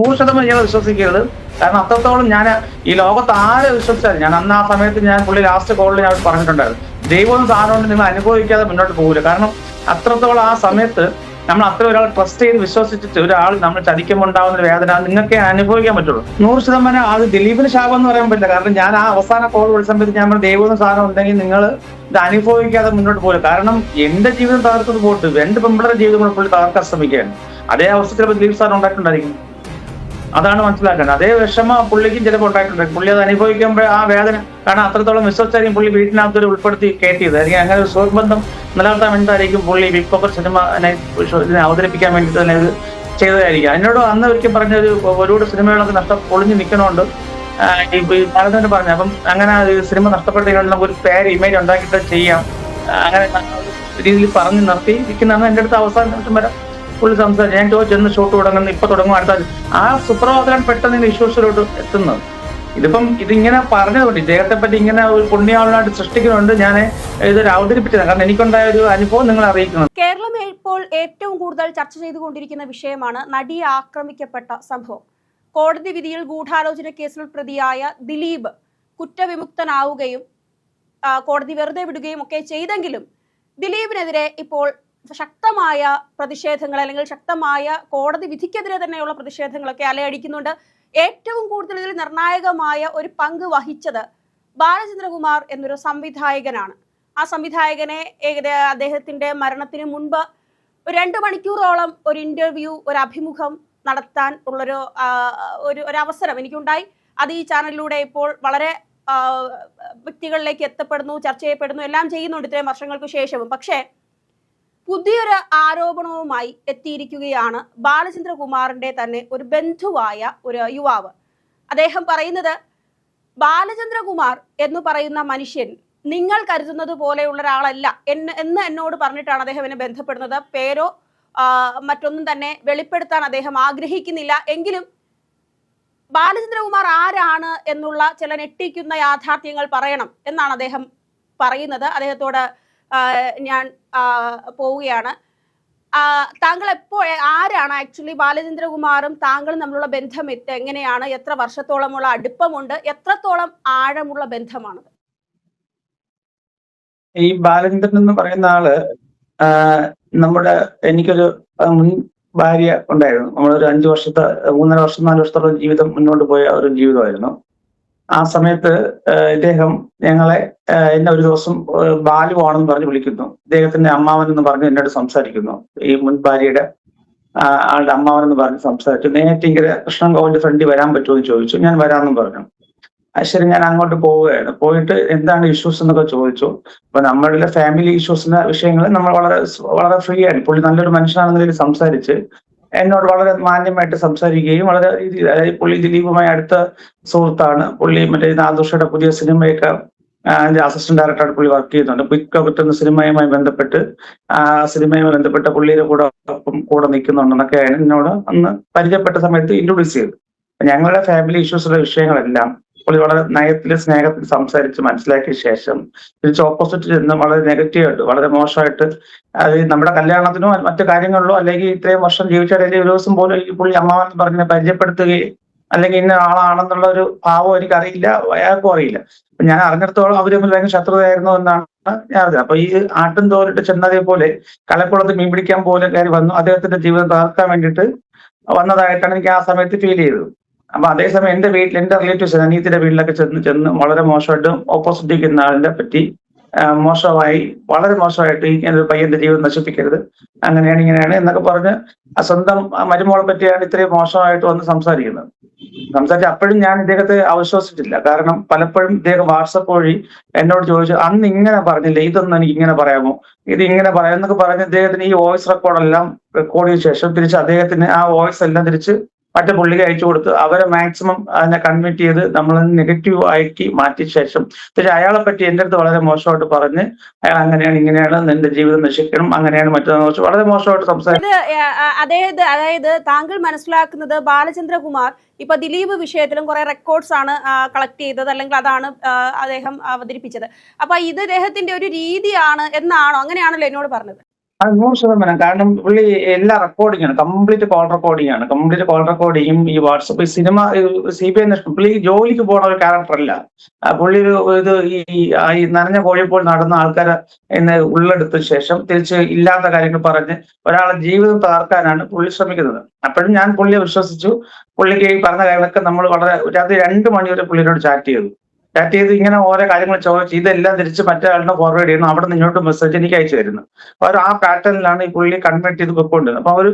നൂറ് ശതമാനം ഞാൻ വിശ്വസിക്കരുത്. കാരണം അത്രത്തോളം ഞാൻ ഈ ലോകത്ത് ആരെ വിശ്വസിച്ചാലും ഞാൻ അന്ന് ആ സമയത്ത് ഞാൻ പുള്ളി ലാസ്റ്റ് കോളിൽ ഞാൻ പറഞ്ഞിട്ടുണ്ടായിരുന്നു. ദൈവം സാധനം നിങ്ങൾ അനുഭവിക്കാതെ മുന്നോട്ട് പോകില്ല കാരണം അത്രത്തോളം ആ സമയത്ത് നമ്മൾ അത്ര ഒരാൾ ട്രസ്റ്റ് ചെയ്ത് വിശ്വസിച്ചിട്ട് ഒരാൾ നമ്മൾ ചതിക്കുമ്പോൾ ഉണ്ടാവുന്ന വേദന നിങ്ങൾക്ക് അനുഭവിക്കാൻ പറ്റുള്ളൂ. നൂറ് ശതമാനം അത് ദിലീപിന് ശാപം എന്ന് പറയാൻ പറ്റില്ല. കാരണം ഞാൻ ആ അവസാന കോൾ വിളിച്ച സമയത്ത് ഞാൻ ദൈവം സാധനം ഉണ്ടെങ്കിൽ നിങ്ങൾ ഇത് അനുഭവിക്കാതെ മുന്നോട്ട് പോകില്ല കാരണം എന്റെ ജീവിതം തകർത്തത് പോട്ട് രണ്ട് പെമ്പിളരുടെ ജീവിതം പുള്ളി തകർക്കാൻ ശ്രമിക്കുകയാണ്. അതേ അവസ്ഥ ചിലപ്പോൾ ദിലീപ് സാർ ഉണ്ടായിട്ടുണ്ടായിരിക്കും. അതാണ് മനസ്സിലാക്കേണ്ടത്. അതേ വിഷമ പുള്ളിക്കും ചിലപ്പോൾ ഉണ്ടായിട്ടുണ്ട്. പുള്ളി അത് അനുഭവിക്കുമ്പോൾ ആ വേദന കാരണം അത്രത്തോളം വിശ്വസിച്ചായിരിക്കും പുള്ളി വീട്ടിനകത്ത് ഒരു ഉൾപ്പെടുത്തി കയറ്റിയത്. അല്ലെങ്കിൽ അങ്ങനെ ഒരു സുഹൃബന്ധം നിലനിർത്താൻ വേണ്ടിയിട്ടായിരിക്കും പുള്ളി ബിഗ് പോക്കർ സിനിമ ഇതിനെ അവതരിപ്പിക്കാൻ വേണ്ടിയിട്ട് തന്നെ ഇത് ചെയ്തതായിരിക്കും. എന്നോട് അന്ന് ഒരിക്കൽ പറഞ്ഞൊരു ഒരുപാട് സിനിമകളൊക്കെ നഷ്ട പൊളിഞ്ഞു നിൽക്കണോണ്ട് ഈ ഭാരതത്തിന് പറഞ്ഞു അപ്പം അങ്ങനെ സിനിമ നഷ്ടപ്പെട്ടതിനോട് നമുക്ക് ഒരു പേര് ഇമേജ് ഉണ്ടാക്കിയിട്ട് ചെയ്യാം. അങ്ങനെ ഒരു രീതിയിൽ പറഞ്ഞു നിർത്തി ഇരിക്കുന്നതാണ് എന്റെ അടുത്ത് അവസാനം വരെ. പുള്ളി സംസാരിച്ചു. ഞാൻ ചോദിച്ചു എന്ന് ഷൂട്ട് തുടങ്ങുന്നു ഇപ്പൊ തുടങ്ങും അടുത്ത ആഴ്ച." ആ സുപ്രഭാതം പെട്ടെന്ന് ഇഷ്യൂസിലോട്ട് എത്തുന്നത് ഇതിപ്പം ഇതിങ്ങനെ പറഞ്ഞതുകൊണ്ട് ഇദ്ദേഹത്തെ പറ്റി ഇങ്ങനെ ഒരു പുണ്യാളനായിട്ട് സൃഷ്ടിക്കുന്നുണ്ട് ഞാൻ ഇതൊരു അവതരിപ്പിച്ചത് കാരണം എനിക്കുണ്ടായ ഒരു അനുഭവം നിങ്ങൾ അറിയിക്കുന്നത് കേരളം ഇപ്പോൾ ഏറ്റവും കൂടുതൽ ചർച്ച ചെയ്തുകൊണ്ടിരിക്കുന്ന വിഷയമാണ് നടിയെ ആക്രമിക്കപ്പെട്ട സംഭവം. കോടതി വിധിയിൽ ഗൂഢാലോചന കേസിൽ പ്രതിയായ ദിലീപ് കുറ്റവിമുക്തനാവുകയും കോടതി വെറുതെ വിടുകയും ഒക്കെ ചെയ്തെങ്കിലും ദിലീപിനെതിരെ ഇപ്പോൾ ശക്തമായ പ്രതിഷേധങ്ങൾ അല്ലെങ്കിൽ ശക്തമായ കോടതി വിധിക്കെതിരെ തന്നെയുള്ള പ്രതിഷേധങ്ങളൊക്കെ അലയടിക്കുന്നുണ്ട്. ഏറ്റവും കൂടുതൽ ഇതിൽ നിർണായകമായ ഒരു പങ്ക് വഹിച്ചത് ബാലചന്ദ്രകുമാർ എന്നൊരു സംവിധായകനാണ്. ആ സംവിധായകനെ അദ്ദേഹത്തിന്റെ മരണത്തിന് മുൻപ് രണ്ട് മണിക്കൂറോളം ഒരു ഇന്റർവ്യൂ ഒരു അഭിമുഖം നടത്താൻ ഉള്ളൊരു ഒരു ഒരു അവസരം എനിക്കുണ്ടായി. അത് ഈ ചാനലിലൂടെ ഇപ്പോൾ വളരെ വ്യക്തികളിലേക്ക് എത്തപ്പെടുന്നു ചർച്ച ചെയ്യപ്പെടുന്നു എല്ലാം ചെയ്യുന്നുണ്ട് ഇത്രയും വർഷങ്ങൾക്ക് ശേഷവും. പക്ഷേ പുതിയൊരു ആരോപണവുമായി എത്തിയിരിക്കുകയാണ് ബാലചന്ദ്രകുമാറിന്റെ തന്നെ ഒരു ബന്ധുവായ ഒരു യുവാവ്. അദ്ദേഹം പറയുന്നത് ബാലചന്ദ്രകുമാർ എന്ന് പറയുന്ന മനുഷ്യൻ നിങ്ങൾ കരുതുന്നത് പോലെയുള്ള ഒരാളല്ല. എന്ന് എന്ന് എന്നോട് പറഞ്ഞിട്ടാണ് അദ്ദേഹം എന്നെ ബന്ധപ്പെടുന്നത്. പേരോ മറ്റൊന്നും തന്നെ വെളിപ്പെടുത്താൻ അദ്ദേഹം ആഗ്രഹിക്കുന്നില്ല. എങ്കിലും ബാലചന്ദ്രകുമാർ ആരാണ് എന്നുള്ള ചില ഞെട്ടിക്കുന്ന യാഥാർത്ഥ്യങ്ങൾ പറയണം എന്നാണ് അദ്ദേഹം പറയുന്നത്. അദ്ദേഹത്തോട് ഞാൻ പോവുകയാണ്. താങ്കൾ എപ്പോൾ ആരാണ് ആക്ച്വലി ബാലചന്ദ്രകുമാറും താങ്കളും തമ്മിലുള്ള ബന്ധം എങ്ങനെയാണ്? എത്ര വർഷത്തോളമുള്ള അടുപ്പമുണ്ട്? എത്രത്തോളം ആഴമുള്ള ബന്ധമാണ് ഈ ബാലചന്ദ്രൻ എന്ന് പറയുന്ന ആൾ നമ്മുടെ എനിക്കൊരു മുൻ ഭാര്യ ഉണ്ടായിരുന്നു. നമ്മളൊരു അഞ്ചു വർഷത്തെ മൂന്നര വർഷം നാല് വർഷത്തോളം ജീവിതം മുന്നോട്ട് പോയ ഒരു ജീവിതമായിരുന്നു. ആ സമയത്ത് ഇദ്ദേഹം ഞങ്ങളെ എന്നെ ഒരു ദിവസം ആ, ബാലു ആണെന്ന് പറഞ്ഞ് വിളിക്കുന്നു. ഇദ്ദേഹത്തിന്റെ അമ്മാവൻ എന്ന് പറഞ്ഞ് എന്നോട് സംസാരിക്കുന്നു. ഈ മുൻ ഭാര്യയുടെ ആളുടെ അമ്മാവൻ എന്ന് പറഞ്ഞ് സംസാരിച്ചു. നേറ്റിങ്കര കൃഷ്ണൻ കോവിന്റെ ഫ്രണ്ടി വരാൻ പറ്റുമോ എന്ന് ചോദിച്ചു. ഞാൻ വരാമെന്നും പറഞ്ഞു. ശരി ഞാൻ അങ്ങോട്ട് പോവുകയാണ്. പോയിട്ട് എന്താണ് ഇഷ്യൂസ് എന്നൊക്കെ ചോദിച്ചു. അപ്പൊ നമ്മളുടെ ഫാമിലി ഇഷ്യൂസിന്റെ വിഷയങ്ങൾ നമ്മൾ വളരെ വളരെ ഫ്രീ ആയിട്ട് പുള്ളി നല്ലൊരു മനുഷ്യനാണെന്ന് സംസാരിച്ച് എന്നോട് വളരെ മാന്യമായിട്ട് സംസാരിക്കുകയും വളരെ രീതിയിൽ അതായത് പുള്ളി ദിലീപുമായി അടുത്ത സുഹൃത്താണ്. പുള്ളി മറ്റേ നാദുഷയുടെ പുതിയ സിനിമയൊക്കെ അതിന്റെ അസിസ്റ്റന്റ് ഡയറക്ടറായിട്ട് പുള്ളി വർക്ക് ചെയ്യുന്നുണ്ട്. ക്വിക്ക് ഔട്ട് എന്ന സിനിമയുമായി ബന്ധപ്പെട്ട് ആ സിനിമയുമായി ബന്ധപ്പെട്ട പുള്ളിയുടെ കൂടെ ഒപ്പം കൂടെ നിൽക്കുന്നുണ്ടെന്നൊക്കെയാണ് എന്നോട് അന്ന് പരിചയപ്പെട്ട സമയത്ത് ഇൻട്രൊഡ്യൂസ് ചെയ്തത്. ഞങ്ങളുടെ ഫാമിലി ഇഷ്യൂസിലെ വിഷയങ്ങളെല്ലാം പുള്ളി വളരെ നയത്തിൽ സ്നേഹത്തിൽ സംസാരിച്ച് മനസ്സിലാക്കിയ ശേഷം തിരിച്ച് ഓപ്പോസിറ്റ് ചെന്ന് വളരെ നെഗറ്റീവായിട്ട് വളരെ മോശമായിട്ട് അത് നമ്മുടെ കല്യാണത്തിനോ മറ്റു കാര്യങ്ങളിലോ അല്ലെങ്കിൽ ഇത്രയും വർഷം ജീവിച്ചിടയിൽ ഒരു ദിവസം പോലും ഈ പുള്ളി എന്ന് പറഞ്ഞ് പരിചയപ്പെടുത്തുകയും അല്ലെങ്കിൽ ഇന്ന ആളാണെന്നുള്ള ഒരു ഭാവം എനിക്കറിയില്ല അയാൾക്കും അറിയില്ല. ഞാൻ അറിഞ്ഞിടത്തോളം അവർ തമ്മിൽ ഭയങ്കര ശത്രുതയായിരുന്നു എന്നാണ് ഞാൻ അറിഞ്ഞത്. അപ്പൊ ഈ ആട്ടും തോലിട്ട് ചെന്നതേ പോലെ കലക്കുളത്ത് മീൻ പിടിക്കാൻ പോലെ കയറി വന്നു. അദ്ദേഹത്തിന്റെ ജീവിതം തകർക്കാൻ വേണ്ടിയിട്ട് വന്നതായിട്ടാണ് എനിക്ക് ആ സമയത്ത് ഫീൽ ചെയ്തത്. അപ്പൊ അതേസമയം എന്റെ വീട്ടിൽ എന്റെ റിലേറ്റീവ്സ് അനീത്തിന്റെ വീട്ടിലൊക്കെ ചെന്ന് ചെന്ന് വളരെ മോശമായിട്ട് ഓപ്പോസിറ്റ് നിൽക്കുന്ന ആളിനെ പറ്റി മോശമായി വളരെ മോശമായിട്ട് ഈ ഒരു പയ്യന്റെ ജീവിതം നശിപ്പിക്കരുത്. അങ്ങനെയാണ് ഇങ്ങനെയാണ് എന്നൊക്കെ പറഞ്ഞ് സ്വന്തം മരുമോളെ പറ്റിയാണ് ഇത്രയും മോശമായിട്ട് വന്ന് സംസാരിക്കുന്നത്. സംസാരിച്ച് അപ്പോഴും ഞാൻ ഇദ്ദേഹത്തെ അവിശ്വസിച്ചില്ല കാരണം പലപ്പോഴും ഇദ്ദേഹം വാട്സപ്പ് വഴി എന്നോട് ചോദിച്ചു അന്ന് ഇങ്ങനെ പറഞ്ഞില്ല? ഇതൊന്നും എനിക്ക് ഇങ്ങനെ പറയാമോ? ഇത് ഇങ്ങനെ പറയാം എന്നൊക്കെ പറഞ്ഞ് ഇദ്ദേഹത്തിന് ഈ വോയിസ് റെക്കോർഡെല്ലാം റെക്കോർഡ് ചെയ്ത ശേഷം തിരിച്ച് അദ്ദേഹത്തിന് ആ വോയിസ് എല്ലാം തിരിച്ച് മറ്റേ പുള്ളിക്ക് അയച്ചു കൊടുത്ത് അവരെ മാക്സിമം അതിനെ കൺവിറ്റ് ചെയ്ത് നമ്മൾ നെഗറ്റീവ് ആക്കി മാറ്റിയ ശേഷം പക്ഷെ അയാളെ പറ്റി എന്റെ അടുത്ത് വളരെ മോശമായിട്ട് പറഞ്ഞ് അയാൾ അങ്ങനെയാണ് ഇങ്ങനെയാണ് നിന്റെ ജീവിതം നശിക്കണം അങ്ങനെയാണ് മറ്റൊന്ന് വളരെ മോശമായിട്ട് ആ, അതായത് അതായത് താങ്കൾ മനസ്സിലാക്കുന്നത് ബാലചന്ദ്രകുമാർ ഇപ്പൊ ദിലീപ് വിഷയത്തിലും കുറെ റെക്കോർഡ്സ് ആണ് കളക്ട് ചെയ്തത് അല്ലെങ്കിൽ അതാണ് അദ്ദേഹം അവതരിപ്പിച്ചത്. അപ്പൊ ഇത് ഇദ്ദേഹത്തിന്റെ ഒരു രീതിയാണ് എന്നാണോ അങ്ങനെയാണല്ലോ എന്നോട് പറഞ്ഞത്? അത് നൂറ് ശതമാനം. കാരണം പുള്ളി എല്ലാ റെക്കോർഡിംഗ് ആണ്. കംപ്ലീറ്റ് കോൾ റെക്കോർഡിംഗ് ആണ്. കംപ്ലീറ്റ് കോൾ റെക്കോർഡിങ്ങും ഈ WhatsApp cinema C B I നഷ്ടം പുള്ളി ജോലിക്ക് പോണ ഒരു ആ പുള്ളി ഒരു ഇത് ഈ ഈ നനഞ്ഞ കോഴിപ്പോൾ നടന്ന ആൾക്കാരെ എന്ന് ഉള്ളെടുത്ത ശേഷം തിരിച്ച് ഇല്ലാത്ത കാര്യങ്ങൾ പറഞ്ഞ് ഒരാളെ ജീവിതം തകർക്കാനാണ് പുള്ളി ശ്രമിക്കുന്നത്. അപ്പോഴും ഞാൻ പുള്ളിയെ വിശ്വസിച്ചു. പുള്ളിക്ക് ഈ പറഞ്ഞ കാര്യങ്ങളൊക്കെ നമ്മൾ വളരെ രാത്രി രണ്ട് മണിവരെ പുള്ളിയോട് ചാറ്റ് ചെയ്തു. ചാറ്റ് ചെയ്ത് ഇങ്ങനെ ഓരോ കാര്യങ്ങൾ ചോദിച്ച് ഇതെല്ലാം തിരിച്ച് മറ്റേ ആളിനെ ഫോർവേഡ് ചെയ്യുന്നു. അവിടെ നിന്ന് ഇങ്ങോട്ട് മെസ്സേജ് എനിക്ക് അയച്ചു തരുന്നു. അപ്പൊ ആ പാറ്റേണിലാണ് ഈ പുള്ളി കൺവേർട്ട് ചെയ്ത് പൊയ്ക്കൊണ്ടിരുന്നത്. അപ്പൊ ഒരു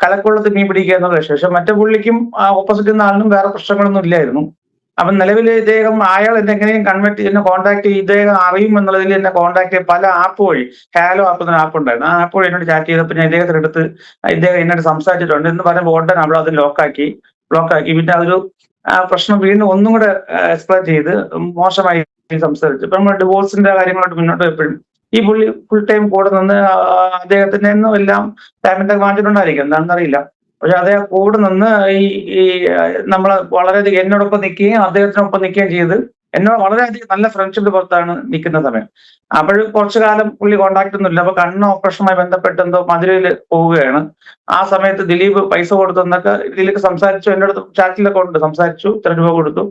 കലക്കുള്ളത്ത് മീൻ പിടിക്കുക എന്നുള്ള വിശേഷം മറ്റേ പുള്ളിക്കും ഓപ്പോസിറ്റ് നിന്ന ആളിനും വേറെ പ്രശ്നങ്ങളൊന്നും ഇല്ലായിരുന്നു. അപ്പൊ നിലവിൽ ഇദ്ദേഹം അയാൾ എന്തെങ്കിലും കൺവേർട്ട് എന്നെ കോൺടാക്ട് ഇദ്ദേഹം അറിയും എന്നുള്ളതിൽ എന്നെ കോൺടാക്ട് ചെയ്ത് പല ആപ്പ് വഴി ഹാലോ ആപ്പ് എന്ന ആപ്പ് ഉണ്ടായിരുന്നു. ആ ആപ്പ് വഴി എന്നോട് ചാറ്റ് ചെയ്തപ്പോൾ ഞാൻ ഇദ്ദേഹത്തിന് അടുത്ത് ഇദ്ദേഹം എന്നോട് സംസാരിച്ചിട്ടുണ്ട്. എന്ന് പറയുമ്പോൾ ഉടനെ അവിടെ അത് ലോക്കാക്കി ബ്ലോക്കാക്കി പിന്നെ അതൊരു ആ പ്രശ്നം വീണ്ടും ഒന്നും കൂടെ എക്സ്പ്ലെയിൻ ചെയ്ത് മോശമായി സംസാരിച്ചു. ഇപ്പൊ നമ്മൾ ഡിവോഴ്സിന്റെ കാര്യങ്ങളോട്ട് മുന്നോട്ട് പോയപ്പോഴും ഈ പുള്ളി ഫുൾ ടൈം കൂടെ നിന്ന് അദ്ദേഹത്തിന്റെ നിന്നും എല്ലാം പേയ്മെന്റ് വാങ്ങിച്ചിട്ടുണ്ടായിരിക്കും എന്താണെന്ന് അറിയില്ല പക്ഷെ അദ്ദേഹം കൂടെ നിന്ന് ഈ ഈ നമ്മളെ വളരെയധികം എന്നോടൊപ്പം നിൽക്കുകയും അദ്ദേഹത്തിനൊപ്പം നിൽക്കുകയും ചെയ്ത് എന്നോട് വളരെയധികം നല്ല ഫ്രണ്ട്ഷിപ്പ് പുറത്താണ് നിൽക്കുന്ന സമയം. അപ്പോൾ കുറച്ചു കാലം പുള്ളി കോണ്ടാക്ട് ഒന്നുമില്ല അപ്പൊ കണ്ണ് ഓപ്പറേഷനുമായി ബന്ധപ്പെട്ട് എന്തോ മധുരയിൽ പോവുകയാണ്. ആ സമയത്ത് ദിലീപ് പൈസ കൊടുത്തെന്നൊക്കെ ദിലീപ് സംസാരിച്ചു. എന്റെ അടുത്ത് ചാറ്റിലൊക്കെ ഉണ്ട്. സംസാരിച്ചു. ഇത്ര രൂപ കൊടുത്തു.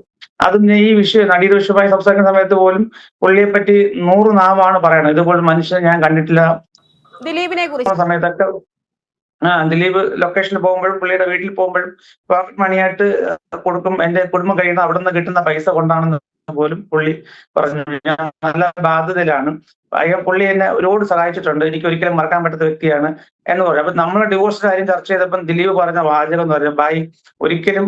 അതും ഈ വിഷയം നടിയുടെ വിഷയമായി സംസാരിക്കുന്ന സമയത്ത് പോലും പുള്ളിയെ പറ്റി നൂറ് നാവാണ് പറയണത് ഇതുപോലെ മനുഷ്യനെ ഞാൻ കണ്ടിട്ടില്ല. ദിലീപിനെ കുറിച്ച്. സമയത്തൊക്കെ ആ ദിലീപ് ലൊക്കേഷനിൽ പോകുമ്പോഴും പുള്ളിയുടെ വീട്ടിൽ പോകുമ്പോഴും പോക്കറ്റ് മണിയായിട്ട് കൊടുക്കും. എന്റെ കുടുംബം കഴിയുന്ന അവിടെ നിന്ന് കിട്ടുന്ന പൈസ കൊണ്ടാണെന്ന് പോലും പുള്ളി പറഞ്ഞു. ഞാൻ നല്ല ബാധ്യതയിലാണ്. അയ്യോ പുള്ളി എന്നെ ഒരുപാട് സഹായിച്ചിട്ടുണ്ട്. എനിക്ക് ഒരിക്കലും മറക്കാൻ പറ്റാത്ത വ്യക്തിയാണ് എന്ന് പറയും അപ്പൊ നമ്മളെ ഡിവോഴ്സ് കാര്യം ചർച്ച ചെയ്തപ്പം ദിലീപ് പറഞ്ഞ വാചകം എന്ന് പറഞ്ഞു ബായി ഒരിക്കലും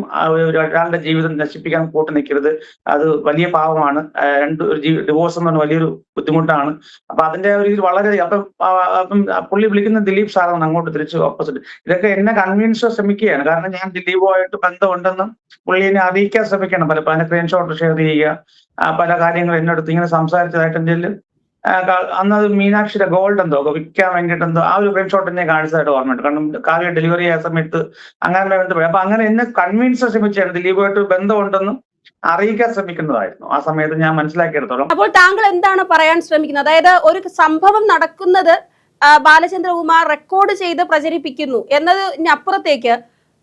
ഒരാളുടെ ജീവിതം നശിപ്പിക്കാൻ കൂട്ടു നിൽക്കരുത്. അത് വലിയ പാവമാണ് രണ്ട് രണ്ട് ഡിവോഴ്സ് എന്ന് പറഞ്ഞാൽ വലിയൊരു ബുദ്ധിമുട്ടാണ്. അപ്പൊ അതിന്റെ ഒരു വളരെ അപ്പം അപ്പം പുള്ളി വിളിക്കുന്ന ദിലീപ് സാറാണ് അങ്ങോട്ട് തിരിച്ച് ഓപ്പോസിറ്റ് ഇതൊക്കെ എന്നെ കൺവിൻസ് ശ്രമിക്കുകയാണ്. കാരണം ഞാൻ ദിലീപുമായിട്ട് ബന്ധമുണ്ടെന്നും പുള്ളിനെ അറിയിക്കാൻ ശ്രമിക്കണം പല പല സ്ക്രീൻഷോട്ട് ഷെയർ ചെയ്യുക പല കാര്യങ്ങൾ എന്നോട് ഇങ്ങനെ സംസാരിച്ചതായിട്ട് എന്തെങ്കിലും അന്ന് അത് മീനാക്ഷിയുടെ ഗോൾഡ് എന്തോ വിൽക്കാൻ വേണ്ടിയിട്ട് എന്തോ ആ ഒരു സ്ക്രീൻഷോട്ട് എന്നെ കാണിച്ചതായിട്ട് ഓർമ്മയുണ്ട്. കാരണം കാവ്യ ഡെലിവറി ആയ സമയത്ത് അങ്ങനെ ബന്ധപ്പെട്ട് അപ്പൊ അങ്ങനെ എന്നെ കൺവിൻസ് ശ്രമിച്ചായിരുന്നു ദിലീപുമായിട്ട് ബന്ധമുണ്ടെന്നും അറിയിക്കാൻ ശ്രമിക്കുന്നതായിരുന്നു. ആ സമയത്ത് ഞാൻ മനസ്സിലാക്കിയെടുത്തോളം. അപ്പോൾ താങ്കൾ എന്താണ് പറയാൻ ശ്രമിക്കുന്നത്? അതായത് ഒരു സംഭവം നടക്കുന്നത് ബാലചന്ദ്രകുമാർ റെക്കോർഡ് ചെയ്ത് പ്രചരിപ്പിക്കുന്നു എന്നതിനപ്പുറത്തേക്ക്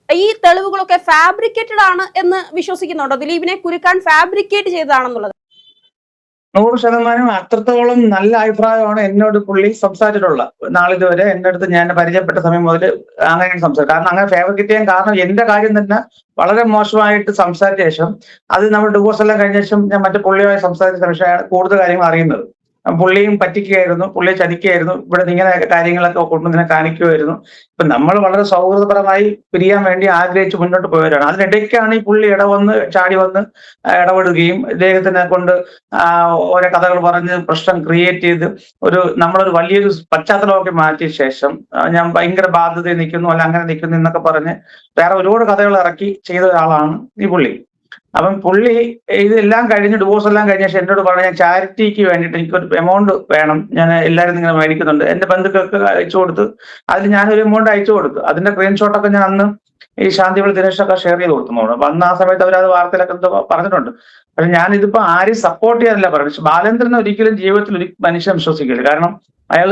ഈ തെളിവുകളൊക്കെ ഫാബ്രിക്കേറ്റഡ് ആണ് എന്ന് വിശ്വസിക്കുന്നുണ്ടോ? ദിലീപിനെ കുരുക്കാൻ ഫാബ്രിക്കേറ്റ് ചെയ്തതാണെന്നുള്ളത്. നൂറ് ശതമാനം അത്രത്തോളം നല്ല അഭിപ്രായമാണ് എന്നോട് പുള്ളി സംസാരിച്ചിട്ടുള്ളത്. നാളിതുവരെ എന്റെ അടുത്ത് ഞാൻ പരിചയപ്പെട്ട സമയം മുതൽ അങ്ങനെ സംസാരിച്ചത്. കാരണം അങ്ങനെ ഫേവർ കിട്ടിയാൻ കാരണം എന്റെ കാര്യം തന്നെ വളരെ മോശമായിട്ട് സംസാരിച്ച ശേഷം അത് നമ്മൾ ഡിവോഴ്സ് എല്ലാം കഴിഞ്ഞ ശേഷം ഞാൻ മറ്റു പുള്ളിയുമായി സംസാരിച്ച ശേഷമാണ് കൂടുതൽ കാര്യങ്ങൾ അറിയുന്നത്. പുള്ളിയും പറ്റിക്കുകയായിരുന്നു പുള്ളിയെ ചതിക്കുകയായിരുന്നു ഇവിടെ ഇങ്ങനെ കാര്യങ്ങളൊക്കെ കൊണ്ടുവന്നിനെ കാണിക്കുമായിരുന്നു ഇപ്പൊ നമ്മൾ വളരെ സൗഹൃദപരമായി പിരിയാൻ വേണ്ടി ആഗ്രഹിച്ച് മുന്നോട്ട് പോയവരാണ്. അതിനിടയ്ക്കാണ് ഈ പുള്ളി ഇടവന്ന് ചാടി വന്ന് ഇടപെടുകയും ഇദ്ദേഹത്തിനെ കൊണ്ട് ഓരോ കഥകൾ പറഞ്ഞ് പ്രശ്നം ക്രിയേറ്റ് ചെയ്ത് ഒരു നമ്മളൊരു വലിയൊരു പശ്ചാത്തലമൊക്കെ മാറ്റിയ ശേഷം ഞാൻ ഭയങ്കര ബാധ്യതയിൽ നിൽക്കുന്നു അല്ല അങ്ങനെ നിൽക്കുന്നു എന്നൊക്കെ പറഞ്ഞ് വേറെ ഒരുപാട് കഥകൾ ഇറക്കി ചെയ്ത ഒരാളാണ് ഈ പുള്ളി. അപ്പം പുള്ളി ഇതെല്ലാം കഴിഞ്ഞ് ഡിവോഴ്സ് എല്ലാം കഴിഞ്ഞ ശേഷം എന്നോട് പറഞ്ഞു ഞാൻ ചാരിറ്റിക്ക് വേണ്ടിയിട്ട് എനിക്കൊരു എമൗണ്ട് വേണം. ഞാൻ എല്ലാവരും ഇങ്ങനെ മേടിക്കുന്നുണ്ട്. എന്റെ ബന്ധുക്കൾക്ക് അയച്ചു കൊടുത്ത് അതിൽ ഞാനൊരു എമൗണ്ട് അയച്ചു കൊടുത്തു. അതിന്റെ സ്ക്രീൻഷോട്ടൊക്കെ ഞാൻ അന്ന് ഈ ശാന്തിവിളി ദിനേശൊക്കെ ഷെയർ ചെയ്ത് കൊടുക്കുന്നുണ്ട് അപ്പൊ അന്ന് ആ സമയത്ത് അവർ അത് വാർത്തയിലൊക്കെ എന്തോ പറഞ്ഞിട്ടുണ്ട്. പക്ഷെ ഞാൻ ഇതിപ്പോ ആരെയും സപ്പോർട്ട് ചെയ്യാനല്ല പറയുന്നത് ബാലേന്ദ്രൻ ഒരിക്കലും ജീവിതത്തിൽ ഒരു മനുഷ്യൻ വിശ്വസിക്കില്ല. കാരണം അയാൾ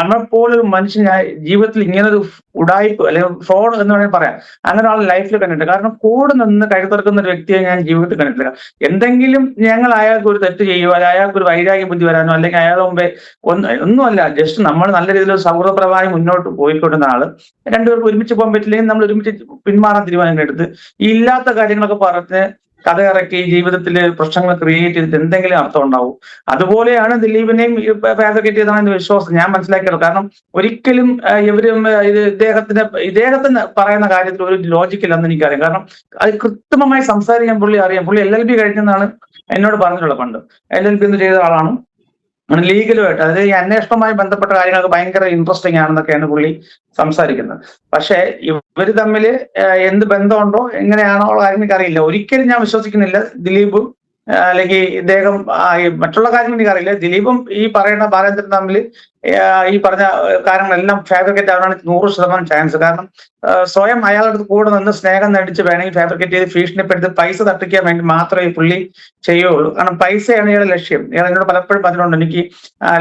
അണപ്പോലൊരു മനുഷ്യൻ ജീവിതത്തിൽ ഇങ്ങനെ ഒരു ഉടായ്പ് അല്ലെങ്കിൽ ഫ്രോഡ് എന്ന് വേണമെങ്കിൽ പറയാം. അങ്ങനെ ആൾ ലൈഫിൽ കണ്ടിട്ടില്ല. കാരണം കൂടെ നിന്ന് കഴുത്തിറക്കുന്ന ഒരു വ്യക്തിയെ ഞാൻ ജീവിതത്തിൽ കണ്ടിട്ടില്ല. എന്തെങ്കിലും ഞങ്ങൾ അയാൾക്ക് ഒരു തെറ്റ് അല്ലെങ്കിൽ അയാൾക്ക് ഒരു വൈരാഗ്യ ബുദ്ധി വരാനോ അല്ലെങ്കിൽ അയാളുടെ മുമ്പേ ഒന്ന് ഒന്നുമല്ല ജസ്റ്റ് നമ്മൾ നല്ല രീതിയിൽ സൗഹൃദപരമായി മുന്നോട്ട് പോയിക്കൊണ്ടിരുന്ന ആൾ രണ്ടുപേർക്ക് ഒരുമിച്ച് പോകാൻ പറ്റില്ലെങ്കിൽ നമ്മൾ ഒരുമിച്ച് പിന്മാറാൻ തീരുമാനം എടുത്ത് ഇല്ലാത്ത കാര്യങ്ങളൊക്കെ പറഞ്ഞ് കഥ ഇറക്കി ജീവിതത്തിൽ പ്രശ്നങ്ങൾ ക്രിയേറ്റ് ചെയ്തിട്ട് എന്തെങ്കിലും അർത്ഥം ഉണ്ടാവും. അതുപോലെയാണ് ദിലീപിനെയും ഫാബ്രിക്കേറ്റ് ചെയ്തതാണ് എന്റെ വിശ്വാസം. ഞാൻ മനസ്സിലാക്കിയത് കാരണം ഒരിക്കലും ഇവരും ഇത് ഇദ്ദേഹത്തിന്റെ ഇദ്ദേഹത്തിന് പറയുന്ന കാര്യത്തിൽ ഒരു ലോജിക്കില്ലെന്ന് എനിക്കറിയാം. കാരണം അത് കൃത്രിമമായി സംസാരിക്കാൻ പുള്ളി അറിയാം. പുള്ളി എൽ എൽ ബി കഴിഞ്ഞെന്നാണ് എന്നോട് പറഞ്ഞിട്ടുള്ളത് പണ്ട്. എൽ എൽ ബി എന്ന് ചെയ്ത ആളാണ്. ലീഗലുമായിട്ട് അതായത് ഈ അന്വേഷണവുമായി ബന്ധപ്പെട്ട കാര്യങ്ങൾക്ക് ഭയങ്കര ഇൻട്രസ്റ്റിംഗ് ആണെന്നൊക്കെയാണ് പുള്ളി സംസാരിക്കുന്നത്. പക്ഷേ ഇവർ തമ്മിൽ എന്ത് ബന്ധമുണ്ടോ എങ്ങനെയാണോ ഉള്ള അറിയില്ല ഒരിക്കലും ഞാൻ വിശ്വസിക്കുന്നില്ല ദിലീപ് അല്ലെങ്കിൽ ഇദ്ദേഹം മറ്റുള്ള കാര്യങ്ങൾ എനിക്കറിയില്ല. ദിലീപും ഈ പറയുന്ന ബാലേന്ദ്രൻ തമ്മിൽ ഈ പറഞ്ഞ കാര്യങ്ങളെല്ലാം ഫാബ്രിക്കേറ്റ് ആവാനാണ് നൂറ് ശതമാനം ചാൻസ് കാരണം സ്വയം അയാളുടെ അടുത്ത് കൂടെ നിന്ന് സ്നേഹം നടിച്ച് വേണമെങ്കിൽ ഫാബ്രിക്കേറ്റ് ചെയ്ത് ഭീഷണിപ്പെടുത്തി പൈസ തട്ടിക്കാൻ വേണ്ടി മാത്രമേ പുള്ളി ചെയ്യുള്ളൂ കാരണം പൈസയാണ് ഇയാളുടെ ലക്ഷ്യം. ഇയാൾ എന്നോട് പലപ്പോഴും പറഞ്ഞിട്ടുണ്ട് എനിക്ക്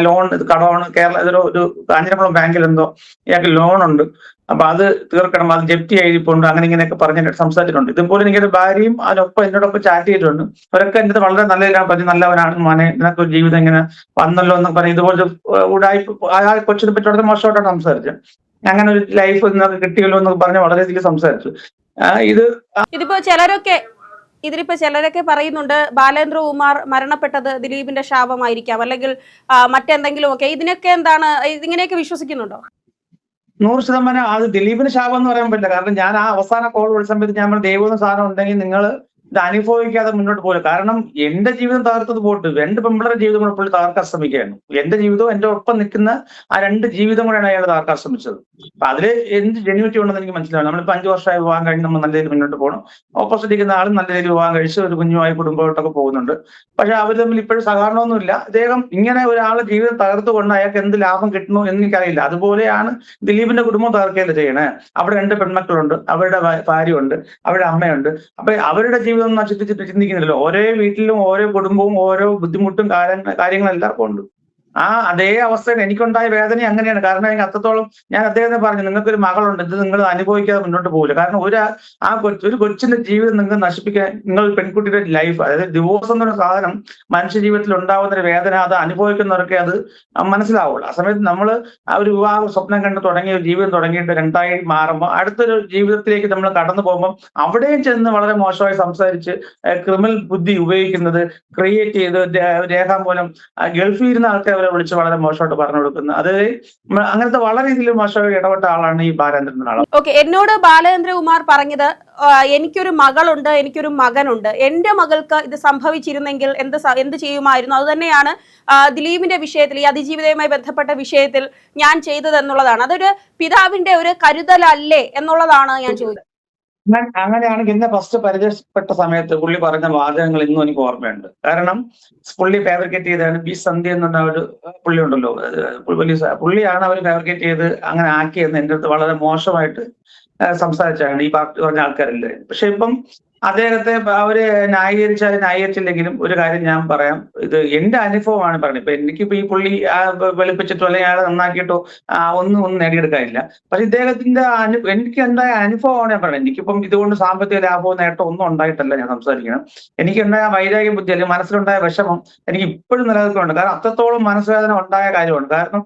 ലോൺ കടമാണ്. കേരള ഇതൊരു ഒരു കാഞ്ഞിരപ്പുളം ബാങ്കിൽ എന്തോ ഇയാൾക്ക് ലോൺ ഉണ്ട്. അപ്പൊ അത് തീർക്കണം. അത് ജപ്തി എഴുതിപ്പോണ്ട് അങ്ങനെ ഇങ്ങനെയൊക്കെ പറഞ്ഞ് സംസാരിച്ചിട്ടുണ്ട്. ഇതുപോലെ എനിക്കൊരു ഭാര്യയും അതിനൊപ്പം എന്നോടൊപ്പം ചാറ്റ് ചെയ്തിട്ടുണ്ട്. അവരൊക്കെ എന്റെ വളരെ നല്ല രീതിയിലാണ് പറഞ്ഞു നല്ലവനാണ്. മോനെ നിനക്ക് ഒരു ജീവിതം ഇങ്ങനെ വന്നല്ലോ എന്നൊക്കെ പറഞ്ഞ് ഇതുപോലെ ഉടായി ആ കൊച്ചിനെ പറ്റി വളരെ മോശമായിട്ടാണ് സംസാരിച്ചത്. അങ്ങനെ ഒരു ലൈഫ് നിനക്ക് കിട്ടിയല്ലോ എന്നൊക്കെ പറഞ്ഞ് വളരെയധികം സംസാരിച്ചു. ഇത് ഇതിപ്പോ ചിലരൊക്കെ ഇതിലിപ്പോ ചിലരൊക്കെ പറയുന്നുണ്ട് ബാലേന്ദ്ര കുമാർ മരണപ്പെട്ടത് ദിലീപിന്റെ ശാപമായിരിക്കാം. അല്ലെങ്കിൽ മറ്റെന്തെങ്കിലും ഒക്കെ ഇതിനൊക്കെ എന്താണ് ഇതിങ്ങനെയൊക്കെ വിശ്വസിക്കുന്നുണ്ടോ? നൂറ് ശതമാനം അത് ദിലീപിന് ശാപം എന്ന് പറയാൻ പറ്റില്ല. കാരണം ഞാൻ ആ അവസാന കോൾ വിളിച്ച സമയത്ത് ഞാൻ ദൈവം സാധനം ഉണ്ടെങ്കിൽ നിങ്ങൾ ഇത് അനുഭവിക്കാതെ മുന്നോട്ട് പോലും കാരണം എന്റെ ജീവിതം തകർത്തത് പോട്ട് രണ്ട് പെമ്പിളരുടെ ജീവിതം കൂടെ പുള്ളി തകർക്കാൻ ശ്രമിക്കുകയാണ് എന്റെ ജീവിതവും എന്റെ ഒപ്പം നിൽക്കുന്ന ആ രണ്ട് ജീവിതം കൂടെയാണ് അയാൾ തകർക്കാൻ ശ്രമിച്ചത്. അപ്പൊ അതിൽ എന്ത് ജെന്യൂറ്റി ഉണ്ടെന്ന് എനിക്ക് മനസ്സിലാവും നമ്മളിപ്പോ അഞ്ചു വർഷമായി വിവാഹം കഴിഞ്ഞ് നമ്മൾ നല്ല രീതിയിൽ മുന്നോട്ട് പോകണം ഓപ്പോസിറ്റ് ഇരിക്കുന്ന ആളും നല്ല രീതിയിൽ വിവാഹം കഴിച്ച് ഒരു കുഞ്ഞുമായി കുടുംബമായിട്ടൊക്കെ പോകുന്നുണ്ട്. പക്ഷെ അവർ തമ്മിൽ ഇപ്പോഴും സഹകരണമൊന്നുമില്ല. അദ്ദേഹം ഇങ്ങനെ ഒരാളെ ജീവിതം തകർത്തുകൊണ്ട് അയാൾക്ക് എന്ത് ലാഭം കിട്ടുന്നു എന്ന് എനിക്കറിയില്ല. അതുപോലെയാണ് ദിലീപിന്റെ കുടുംബം തകർക്കുകയല്ല ചെയ്യണേ? അവിടെ രണ്ട് പെൺമക്കളുണ്ട്. അവരുടെ ഭാര്യയുണ്ട്. അവരുടെ അമ്മയുണ്ട്. അപ്പൊ അവരുടെ ജീവിതം നശിപ്പിച്ചിട്ട് ചിന്തിക്കുന്നില്ലല്ലോ ഓരോ വീട്ടിലും ഓരോ കുടുംബവും ഓരോ ബുദ്ധിമുട്ടും കാര്യ- കാര്യങ്ങളും എല്ലാവർക്കും ഉണ്ട്. ആ അതേ അവസ്ഥയിൽ എനിക്കുണ്ടായ വേദന അങ്ങനെയാണ്. കാരണം എനിക്ക് അത്രത്തോളം ഞാൻ അദ്ദേഹത്തെ പറഞ്ഞു നിങ്ങൾക്കൊരു മകളുണ്ട്. ഇത് നിങ്ങൾ അനുഭവിക്കാതെ മുന്നോട്ട് പോകില്ല കാരണം ഒരു ആ ഒരു കൊച്ചിന്റെ ജീവിതം നിങ്ങൾ നശിപ്പിക്കാൻ നിങ്ങൾ പെൺകുട്ടിയുടെ ലൈഫ് അതായത് ഡിവോഴ്സ് എന്നൊരു സാധനം മനുഷ്യ ജീവിതത്തിൽ ഉണ്ടാവുന്ന ഒരു വേദന അത് അനുഭവിക്കുന്നവർക്ക് അത് മനസ്സിലാവുള്ളൂ. ആ സമയത്ത് നമ്മൾ ആ ഒരു വിവാഹ സ്വപ്നം കണ്ട് തുടങ്ങിയ ജീവിതം തുടങ്ങിയിട്ട് രണ്ടായി മാറുമ്പോൾ അടുത്തൊരു ജീവിതത്തിലേക്ക് നമ്മൾ കടന്നു പോകുമ്പോൾ അവിടെയും ചെന്ന് വളരെ മോശമായി സംസാരിച്ച് ക്രിമിനൽ ബുദ്ധി ഉപയോഗിക്കുന്നത് ക്രിയേറ്റ് ചെയ്ത് രേഖാമൂലം ഗൾഫിൽ ഇരുന്ന ആൾക്കാരെ അവരെ വിളിച്ച് വളരെ മോശമായിട്ട് പറഞ്ഞു കൊടുക്കുന്നത് അത് അങ്ങനത്തെ വളരെ രീതിയിൽ മോശമായി ഇടപെട്ട ആളാണ് ഈ ബാലേന്ദ്രൻ ആൾ ഓക്കെ എന്നോട് ബാലേന്ദ്രകുമാർ പറഞ്ഞത് എനിക്കൊരു മകളുണ്ട് എനിക്കൊരു മകനുണ്ട്. എന്റെ മകൾക്ക് ഇത് സംഭവിച്ചിരുന്നെങ്കിൽ എന്ത് എന്ത് ചെയ്യുമായിരുന്നു? അതുതന്നെയാണ് ദിലീപിന്റെ വിഷയത്തിൽ ഈ അതിജീവിതയുമായി ബന്ധപ്പെട്ട വിഷയത്തിൽ ഞാൻ ചെയ്തത് എന്നുള്ളതാണ് അതൊരു പിതാവിന്റെ ഒരു കരുതലല്ലേ എന്നുള്ളതാണ് ഞാൻ ചോദിക്കുന്നത് ഞാൻ അങ്ങനെയാണെങ്കിൽ എന്നെ ഫസ്റ്റ് പരിചയപ്പെട്ട സമയത്ത് പുള്ളി പറഞ്ഞ വാചകങ്ങൾ ഇന്നും എനിക്ക് ഓർമ്മയുണ്ട്. കാരണം പുള്ളി ഫാബ്രിക്കേറ്റ് ചെയ്താണ് ബി സന്ധ്യ എന്ന ഒരു പുള്ളി ഉണ്ടല്ലോ. പുള്ളിയാണ് അവർ ഫാബ്രിക്കേറ്റ് ചെയ്ത് അങ്ങനെ ആക്കിയെന്ന് എന്റെ അടുത്ത് വളരെ മോശമായിട്ട് സംസാരിച്ചാണ് ഈ പാർട്ടി പറഞ്ഞ ആൾക്കാരില്ല പക്ഷെ ഇപ്പം അദ്ദേഹത്തെ അവർ ന്യായീകരിച്ചാലും ന്യായീകരിച്ചില്ലെങ്കിലും ഒരു കാര്യം ഞാൻ പറയാം. ഇത് എന്റെ അനുഭവമാണ് പറയുന്നത് ഇപ്പൊ എനിക്കിപ്പോ ഈ പുള്ളി വെളുപ്പിച്ചിട്ടോ അല്ലെങ്കിൽ അയാളെ നന്നാക്കിയിട്ടോ ഒന്നും ഒന്നും നേടിയെടുക്കാനില്ല. പക്ഷെ ഇദ്ദേഹത്തിന്റെ അനു എനിക്ക് ഉണ്ടായ അനുഭവമാണ് ഞാൻ പറയുന്നത് എനിക്കിപ്പം ഇതുകൊണ്ട് സാമ്പത്തിക ലാഭവും നേട്ടവും ഒന്നും ഉണ്ടായിട്ടല്ല ഞാൻ സംസാരിക്കണം എനിക്കുണ്ടായ വൈരാഗ്യ ബുദ്ധി അല്ലെങ്കിൽ മനസ്സിലുണ്ടായ വിഷമം എനിക്ക് ഇപ്പോഴും നിലനിൽക്കുന്നുണ്ട്. കാരണം അത്രത്തോളം മനസ്സുവേദന ഉണ്ടായ കാര്യമാണ്. കാരണം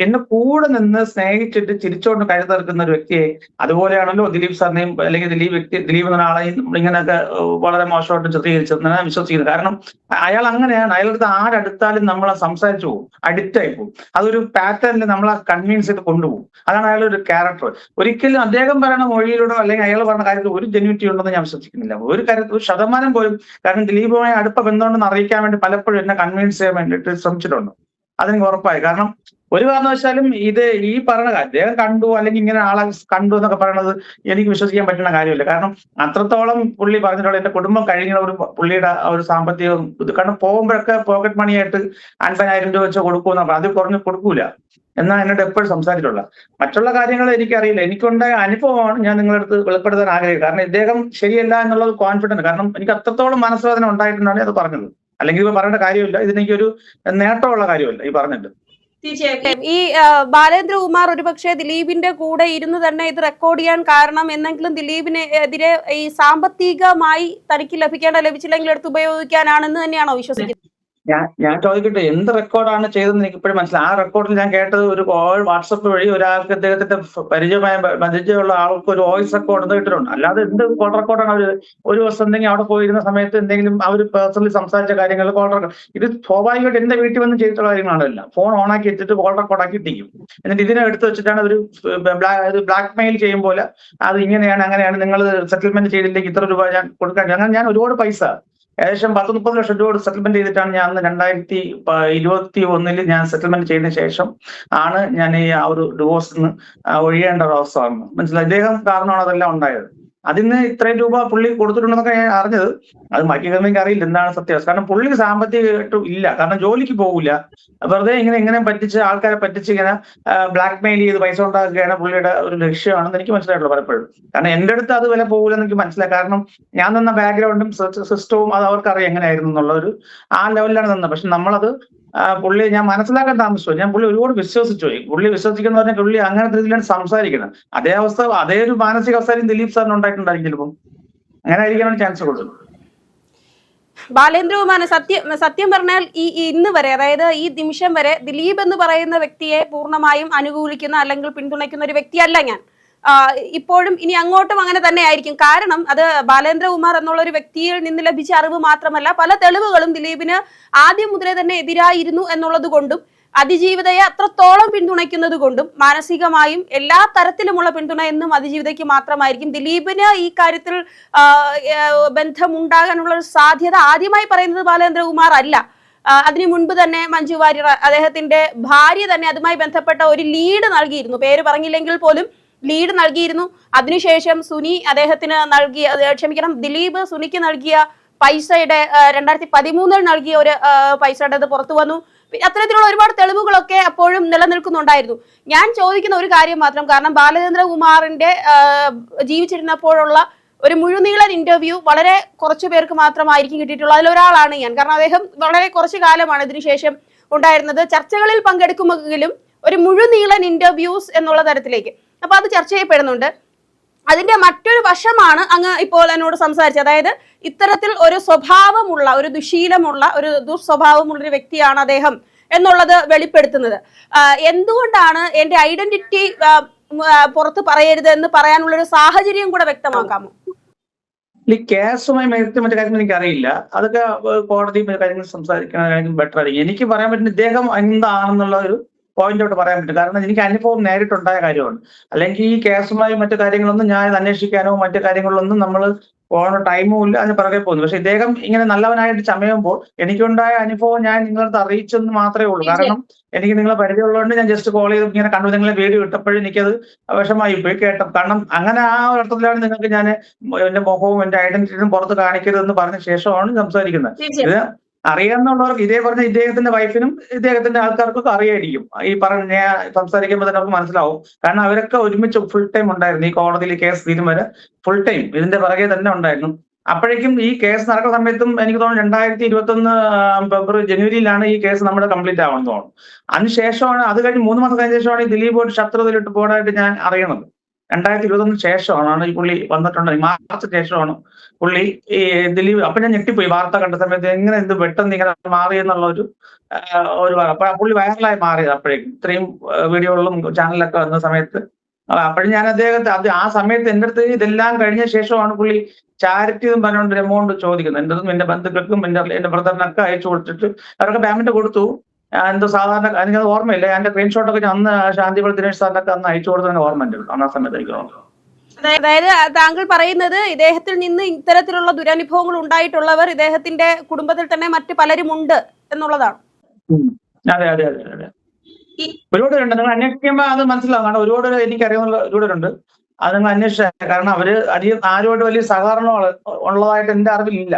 എന്നെ കൂടെ നിന്ന് സ്നേഹിച്ചിട്ട് ചിരിച്ചുകൊണ്ട് കഴുതർക്കുന്ന ഒരു വ്യക്തിയെ അതുപോലെയാണല്ലോ ദിലീപ് സാറിനെയും അല്ലെങ്കിൽ ദിലീപ് വ്യക്തി ദിലീപ് എന്ന ആളെയും ഇങ്ങനെയൊക്കെ വളരെ മോശമായിട്ട് ചിത്രീകരിച്ചത് ഞാൻ വിശ്വസിക്കുന്നത് കാരണം അയാൾ അങ്ങനെയാണ്. അയാളുടെ ആരടുത്താലും നമ്മൾ സംസാരിച്ചു പോകും. അഡിക്റ്റ് ആയി പോകും. അതൊരു പാറ്റേണിൽ നമ്മളെ കൺവീൻസ് ചെയ്ത് കൊണ്ടുപോകും. അതാണ് അയാളുടെ ഒരു ക്യാരക്ടർ ഒരിക്കലും അദ്ദേഹം പറയുന്ന മൊഴിയിലൂടെ അല്ലെങ്കിൽ അയാൾ പറഞ്ഞ കാര്യത്തിൽ ഒരു ജെന്യൂറ്റി ഉണ്ടെന്ന് ഞാൻ വിശ്വസിക്കുന്നില്ല. ഒരു കാര്യത്തിൽ ഒരു ശതമാനം പോലും കാരണം ദിലീപുമായി അടുപ്പ ബന്ധമുണ്ടെന്ന് അറിയിക്കാൻ വേണ്ടി പലപ്പോഴും എന്നെ കൺവീൻസ് ചെയ്യാൻ വേണ്ടിയിട്ട് ശ്രമിച്ചിട്ടുണ്ട്. അതെനിക്ക് ഉറപ്പായി. കാരണം ഒരു കാരണം വെച്ചാലും ഇത് ഈ പറയുന്ന അദ്ദേഹം കണ്ടു അല്ലെങ്കിൽ ഇങ്ങനെ ആളെ കണ്ടു എന്നൊക്കെ പറയുന്നത് എനിക്ക് വിശ്വസിക്കാൻ പറ്റുന്ന കാര്യമില്ല. കാരണം അത്രത്തോളം പുള്ളി പറഞ്ഞിട്ടുള്ള എന്റെ കുടുംബം കഴിഞ്ഞ ഒരു പുള്ളിയുടെ ഒരു സാമ്പത്തികം ഇത്. കാരണം പോകുമ്പോഴൊക്കെ പോക്കറ്റ് മണിയായിട്ട് അൻപതിനായിരം രൂപ വെച്ച് കൊടുക്കുമെന്ന് അത് കുറഞ്ഞ് കൊടുക്കൂല. എന്നാണ് എന്നോട് എപ്പോഴും സംസാരിച്ചിട്ടുള്ളത് മറ്റുള്ള കാര്യങ്ങൾ എനിക്കറിയില്ല. എനിക്കുണ്ടായ അനുഭവമാണ് ഞാൻ നിങ്ങളുടെ അടുത്ത് വെളിപ്പെടുത്താൻ ആഗ്രഹിക്കുന്നത്. കാരണം ഇദ്ദേഹം ശരിയല്ല എന്നുള്ളത് കോൺഫിഡൻസ് കാരണം എനിക്ക് അത്രത്തോളം മനസ്സുവേദന ഉണ്ടായിട്ടുണ്ടാണ് അത് പറഞ്ഞത്. അല്ലെങ്കിൽ ഇപ്പൊ പറയേണ്ട കാര്യമില്ല. ഇതിനെനിക്കൊരു നേട്ടമുള്ള കാര്യമല്ല. ഈ പറഞ്ഞിട്ട്. തീർച്ചയായിട്ടും. ഈ ബാലേന്ദ്ര ബാലേന്ദ്രകുമാർ ഒരുപക്ഷെ ദിലീപിന്റെ കൂടെ ഇരുന്ന് തന്നെ ഇത് റെക്കോർഡ് ചെയ്യാൻ കാരണം എന്നെങ്കിലും ദിലീപിന് എതിരെ ഈ സാമ്പത്തികമായി തനിക്ക് ലഭിക്കേണ്ട ലഭിച്ചില്ലെങ്കിൽ എടുത്ത് ഉപയോഗിക്കാനാണെന്ന് തന്നെയാണോ വിശ്വസിക്കുന്നത്? ഞാൻ ഞാൻ ചോദിക്കട്ടെ എന്ത് റെക്കോർഡാണ് ചെയ്തതെന്ന് എനിക്ക് ഇപ്പോഴും മനസ്സിലായി. ആ റെക്കോർഡിൽ ഞാൻ കേട്ടത് ഒരു വാട്സപ്പ് വഴി ഒരാൾക്ക് അദ്ദേഹത്തിന്റെ പരിചയമായ പരിചയമുള്ള ആൾക്ക് ഒരു വോയിസ് റെക്കോർഡ് കിട്ടിയിട്ടുണ്ട്. അല്ലാതെ എന്ത് കോൾ റെക്കോർഡാണ് അവർ ഒരു ദിവസം എന്തെങ്കിലും അവിടെ പോയിരുന്ന സമയത്ത് എന്തെങ്കിലും അവർ പേഴ്സണലി സംസാരിച്ച കാര്യങ്ങൾ കോൾ റെക്കോർഡ് ഇത് സ്വാഭാവികമായിട്ട് എന്റെ വീട്ടിൽ വന്ന് ചെയ്തിട്ടുള്ള കാര്യങ്ങളാണല്ല. ഫോൺ ഓൺ ആക്കി വെച്ചിട്ട് കോൾ റെക്കോർഡ് ആക്കി ഇട്ടിരിക്കും. എന്നിട്ട് ഇതിനെ എടുത്തു വെച്ചിട്ടാണ് ഒരു ബ്ലാക്ക് മെയിൽ ചെയ്യും പോലെ അത് ഇങ്ങനെയാണ് അങ്ങനെയാണ് നിങ്ങൾ സെറ്റിൽമെന്റ് ചെയ്തില്ലെങ്കിൽ ഇത്ര രൂപ ഞാൻ കൊടുക്കാൻ അങ്ങനെ ഞാൻ ഒരുപാട് പൈസ ഏകദേശം പത്ത് മുപ്പത് ലക്ഷം രൂപ സെറ്റിൽമെന്റ് ചെയ്തിട്ടാണ് ഞാൻ അന്ന് രണ്ടായിരത്തി ഇരുപത്തി ഒന്നിൽ ഞാൻ സെറ്റിൽമെന്റ് ചെയ്തതിനു ശേഷം ആണ് ഞാൻ ഈ ആ ഒരു ഡിവോഴ്സിൽ ഒഴിയേണ്ട ഒരു അവസ്ഥ വന്നത്. മനസ്സിലായി? ഇദ്ദേഹം കാരണമാണ് അതെല്ലാം ഉണ്ടായത്. അതിന് ഇത്രയും രൂപ പുള്ളി കൊടുത്തിട്ടുണ്ടെന്നൊക്കെ ഞാൻ അറിഞ്ഞത്. അത് മറ്റൊന്നും അറിയില്ല എന്താണ് സത്യാവസ്ഥ കാരണം പുള്ളിക്ക് സാമ്പത്തികമായിട്ട് ഇല്ല. കാരണം ജോലിക്ക് പോകില്ല വെറുതെ ഇങ്ങനെ ഇങ്ങനെ പറ്റിച്ച് ആൾക്കാരെ പറ്റിച്ച് ഇങ്ങനെ ബ്ലാക്ക് മെയിൽ ചെയ്ത് പൈസ ഉണ്ടാക്കുകയാണ് പുള്ളിയുടെ ഒരു ലക്ഷ്യമാണെന്ന് എനിക്ക് മനസ്സിലായിട്ടുള്ളൂ പലപ്പോഴും. കാരണം എന്റെ അടുത്ത് അത് വില പോകില്ലെന്ന് എനിക്ക് മനസ്സിലായി. കാരണം ഞാൻ തന്ന ബാക്ക്ഗ്രൗണ്ടും സിസ്റ്റവും അത് അവർക്കറിയാം എങ്ങനെയായിരുന്നു എന്നുള്ള ഒരു ആ ലെവലിലാണ് തന്നത് പക്ഷെ നമ്മളത് പുള്ളി ഞാൻ മനസ്സിലാക്കാൻ താമസിച്ചു. ഞാൻ പുള്ളി ഒരുപാട് വിശ്വസിച്ചു. പുള്ളി വിശ്വസിക്കുന്ന പറഞ്ഞാൽ പുള്ളി അങ്ങനത്തെ രീതിയിലാണ് സംസാരിക്കുന്നത്. അതേ അവസ്ഥ അതേ ഒരു മാനസിക മാനസികാവസ്ഥയും ദിലീപ് സാറിന് ഉണ്ടായിട്ടുണ്ടായിരിക്കും ചിലപ്പം. അങ്ങനെ ആയിരിക്കാനാണ് ചാൻസ് കൂടുതൽ. ബാലേന്ദ്രകുമാരൻ സത്യം സത്യം പറഞ്ഞാൽ ഈ ഇന്ന് വരെ അതായത് ഈ നിമിഷം വരെ ദിലീപ് എന്ന് പറയുന്ന വ്യക്തിയെ പൂർണമായും അനുകൂലിക്കുന്ന അല്ലെങ്കിൽ പിന്തുണയ്ക്കുന്ന ഒരു വ്യക്തിയല്ല ഞാൻ. ഇപ്പോഴും ഇനി അങ്ങോട്ടും അങ്ങനെ തന്നെ ആയിരിക്കും. കാരണം അത് ബാലേന്ദ്രകുമാർ എന്നുള്ള ഒരു വ്യക്തിയിൽ നിന്ന് ലഭിച്ച അറിവ് മാത്രമല്ല പല തെളിവുകളും ദിലീപിന് ആദ്യം മുതലേ തന്നെ എതിരായിരുന്നു എന്നുള്ളത് കൊണ്ടും അതിജീവിതയെ അത്രത്തോളം പിന്തുണയ്ക്കുന്നത് കൊണ്ടും മാനസികമായും എല്ലാ തരത്തിലുമുള്ള പിന്തുണ എന്നും അതിജീവിതയ്ക്ക് മാത്രമായിരിക്കും. ദിലീപിന് ഈ കാര്യത്തിൽ ബന്ധമുണ്ടാകാനുള്ള ഒരു സാധ്യത ആദ്യമായി പറയുന്നത് ബാലേന്ദ്രകുമാർ അല്ല. അതിനു മുൻപ് തന്നെ മഞ്ജു വാര്യർ അദ്ദേഹത്തിന്റെ ഭാര്യ തന്നെ അതുമായി ബന്ധപ്പെട്ട ഒരു ലീഡ് നൽകിയിരുന്നു. പേര് പറഞ്ഞില്ലെങ്കിൽ പോലും ലീഡ് നൽകിയിരുന്നു. അതിനുശേഷം സുനി അദ്ദേഹത്തിന് നൽകിയ ക്ഷമിക്കണം ദിലീപ് സുനിക്ക് നൽകിയ പൈസയുടെ രണ്ടായിരത്തി പതിമൂന്നിൽ നൽകിയ ഒരു പൈസയുടെ അത് പുറത്തു വന്നു. അത്തരത്തിലുള്ള ഒരുപാട് തെളിവുകളൊക്കെ അപ്പോഴും നിലനിൽക്കുന്നുണ്ടായിരുന്നു. ഞാൻ ചോദിക്കുന്ന ഒരു കാര്യം മാത്രം കാരണം ബാലചന്ദ്രകുമാറിന്റെ ജീവിച്ചിരുന്നപ്പോഴുള്ള ഒരു മുഴുനീളൻ ഇന്റർവ്യൂ വളരെ കുറച്ചു പേർക്ക് മാത്രമായിരിക്കും കിട്ടിയിട്ടുള്ളത്. അതിലൊരാളാണ് ഞാൻ. കാരണം അദ്ദേഹം വളരെ കുറച്ചു കാലമാണ് ഇതിനുശേഷം ഉണ്ടായിരുന്നത്. ചർച്ചകളിൽ പങ്കെടുക്കുമെങ്കിലും ഒരു മുഴുനീളൻ ഇന്റർവ്യൂസ് എന്നുള്ള തരത്തിലേക്ക്. അപ്പൊ അത് ചർച്ച ചെയ്യപ്പെടുന്നുണ്ട്. അതിന്റെ മറ്റൊരു വശമാണ് അങ്ങ് ഇപ്പോൾ എന്നോട് സംസാരിച്ചത്. അതായത് ഇത്തരത്തിൽ ഒരു സ്വഭാവമുള്ള ഒരു ദുശീലമുള്ള ഒരു ദുസ്വഭാവമുള്ള ഒരു വ്യക്തിയാണ് അദ്ദേഹം എന്നുള്ളത് വെളിപ്പെടുത്തുന്നത്. എന്തുകൊണ്ടാണ് എന്റെ ഐഡന്റിറ്റി പുറത്ത് പറയരുത് എന്ന് പറയാനുള്ള ഒരു സാഹചര്യം കൂടെ വ്യക്തമാക്കാമോ? ഈ കേസുമായി മേലത്തെ മറ്റു കാര്യങ്ങൾ എനിക്ക് അറിയില്ല അതൊക്കെ കോടതി കാര്യങ്ങൾ സംസാരിക്കണമെങ്കിൽ ബെറ്റർ ആയിരിക്കും. എനിക്ക് പറയാൻ പറ്റുന്ന ഇദ്ദേഹം എന്താണെന്നുള്ള ഒരു പോയിന്റോട്ട് പറയാൻ പറ്റും. കാരണം എനിക്ക് അനുഭവം നേരിട്ടുണ്ടായ കാര്യമാണ്. അല്ലെങ്കിൽ ഈ കേസുമായി മറ്റു കാര്യങ്ങളൊന്നും ഞാൻ അന്വേഷിക്കാനോ മറ്റു കാര്യങ്ങളിലൊന്നും നമ്മൾ പോകണ ടൈമും ഇല്ല അതിന് പിറകെ പോകുന്നു. പക്ഷെ ഇദ്ദേഹം ഇങ്ങനെ നല്ലവനായിട്ട് ചമയുമ്പോൾ എനിക്കുണ്ടായ അനുഭവം ഞാൻ നിങ്ങളടുത്ത് അറിയിച്ചെന്ന് മാത്രമേ ഉള്ളൂ. കാരണം എനിക്ക് നിങ്ങളെ പരിചയമുള്ളതുകൊണ്ട് ഞാൻ ജസ്റ്റ് കോൾ ചെയ്ത് ഇങ്ങനെ കണ്ടു. നിങ്ങളെ വീഡിയോ ഇട്ടപ്പോഴും എനിക്കത് വിഷമായി പോയി കേട്ടോ. കാരണം അങ്ങനെ ആ ഒരു അർത്ഥത്തിലാണ് നിങ്ങൾക്ക് ഞാൻ എന്റെ മുഖവും എന്റെ ഐഡന്റിറ്റിയും പുറത്ത് കാണിക്കരുതെന്ന് പറഞ്ഞ ശേഷമാണ് സംസാരിക്കുന്നത്. ഇത് അറിയാവുന്നവർക്ക് ഇതേ പറഞ്ഞ ഇദ്ദേഹത്തിന്റെ വൈഫിനും ഇദ്ദേഹത്തിന്റെ ആൾക്കാർക്കൊക്കെ അറിയായിരിക്കും. ഈ പറഞ്ഞ ഞാൻ സംസാരിക്കുമ്പോൾ തന്നെ അവർക്ക് മനസ്സിലാവും. കാരണം അവരൊക്കെ ഒരുമിച്ച് ഫുൾ ടൈം ഉണ്ടായിരുന്നു. ഈ കോടതിയിൽ കേസ് തീരും വരെ ഫുൾ ടൈം ഇതിന്റെ പിറകെ തന്നെ ഉണ്ടായിരുന്നു. അപ്പോഴേക്കും ഈ കേസ് നടക്കുന്ന സമയത്തും എനിക്ക് തോന്നുന്നു രണ്ടായിരത്തി ഇരുപത്തി ഒന്ന് ഫെബ്രുവരി ജനുവരിയിലാണ് ഈ കേസ് നമ്മുടെ കംപ്ലീറ്റ് ആവണമെന്ന് തോന്നുന്നു. അതിനുശേഷമാണ് അത് കഴിഞ്ഞ് മൂന്ന് മാസം കഴിഞ്ഞ ശേഷമാണ് ഈ ദിലീപ് ശത്രുതയിലിട്ട് പോകാനായിട്ട് ഞാൻ അറിയണത്. രണ്ടായിരത്തി ഇരുപത്തൊന്നിന് ശേഷമാണ് ഈ പുള്ളി വന്നിട്ടുണ്ട്. മാർച്ച് ശേഷമാണ് പുള്ളി ഈ ദിലീപ് അപ്പൊ ഞാൻ ഞെട്ടിപ്പോയി. വാർത്ത കണ്ട സമയത്ത് എങ്ങനെ എന്ത് പെട്ടെന്ന് ഇങ്ങനെ മാറി എന്നുള്ള ഒരു ഒരു അപ്പൊ പുള്ളി വൈറലായി മാറിയത് അപ്പോഴേക്കും. ഇത്രയും വീഡിയോകളിലും ചാനലിലൊക്കെ വന്ന സമയത്ത്. അപ്പോഴും ഞാൻ അദ്ദേഹത്തെ അത് ആ സമയത്ത് എന്റെ അടുത്ത് ഇതെല്ലാം കഴിഞ്ഞ ശേഷമാണ് പുള്ളി ചാരിറ്റി എന്ന് പറഞ്ഞുകൊണ്ട് ഒരു എമൗണ്ട് ചോദിക്കുന്നത്. എന്റെ എന്റെ ബന്ധുക്കൾക്കും എന്റെ എന്റെ ബ്രദറിനൊക്കെ അയച്ചു കൊടുത്തിട്ട് അവരൊക്കെ പേയ്മെന്റ് കൊടുത്തു. എന്തോ സാധാരണ എനിക്കത് ഓർമ്മയില്ല. എന്റെ സ്ക്രീൻഷോട്ടൊക്കെ ഒക്കെ അന്ന് ശാന്തിപുര ദിനേശ് സാറിനൊക്കെ അന്ന് അയച്ചു കൊടുത്തതിന് ഓർമ്മയുണ്ട് അന്ന് ആ സമയത്ത് എനിക്ക് അതായത് താങ്കൾ പറയുന്നത് ഇദ്ദേഹത്തിൽ നിന്ന് ഇത്തരത്തിലുള്ള ദുരനുഭവങ്ങൾ ഉണ്ടായിട്ടുള്ളവർ ഇദ്ദേഹത്തിന്റെ കുടുംബത്തിൽ തന്നെ മറ്റു പലരും ഉണ്ട് എന്നുള്ളതാണ് അതെ അതെ അതെ ഒരുപാട് പേരുണ്ട്. നിങ്ങൾ അന്വേഷിക്കുമ്പോൾ അത് മനസ്സിലാവും. കാരണം ഒരുപാട് പേര് എനിക്കറിയാവുന്ന ഒരുപാട് പേരുണ്ട്. അത് നിങ്ങൾ അന്വേഷിച്ച കാരണം അവർ അധികം ആരുമായിട്ട് വലിയ സഹകരണം ഉള്ളതായിട്ട് എന്റെ അറിവിലില്ല.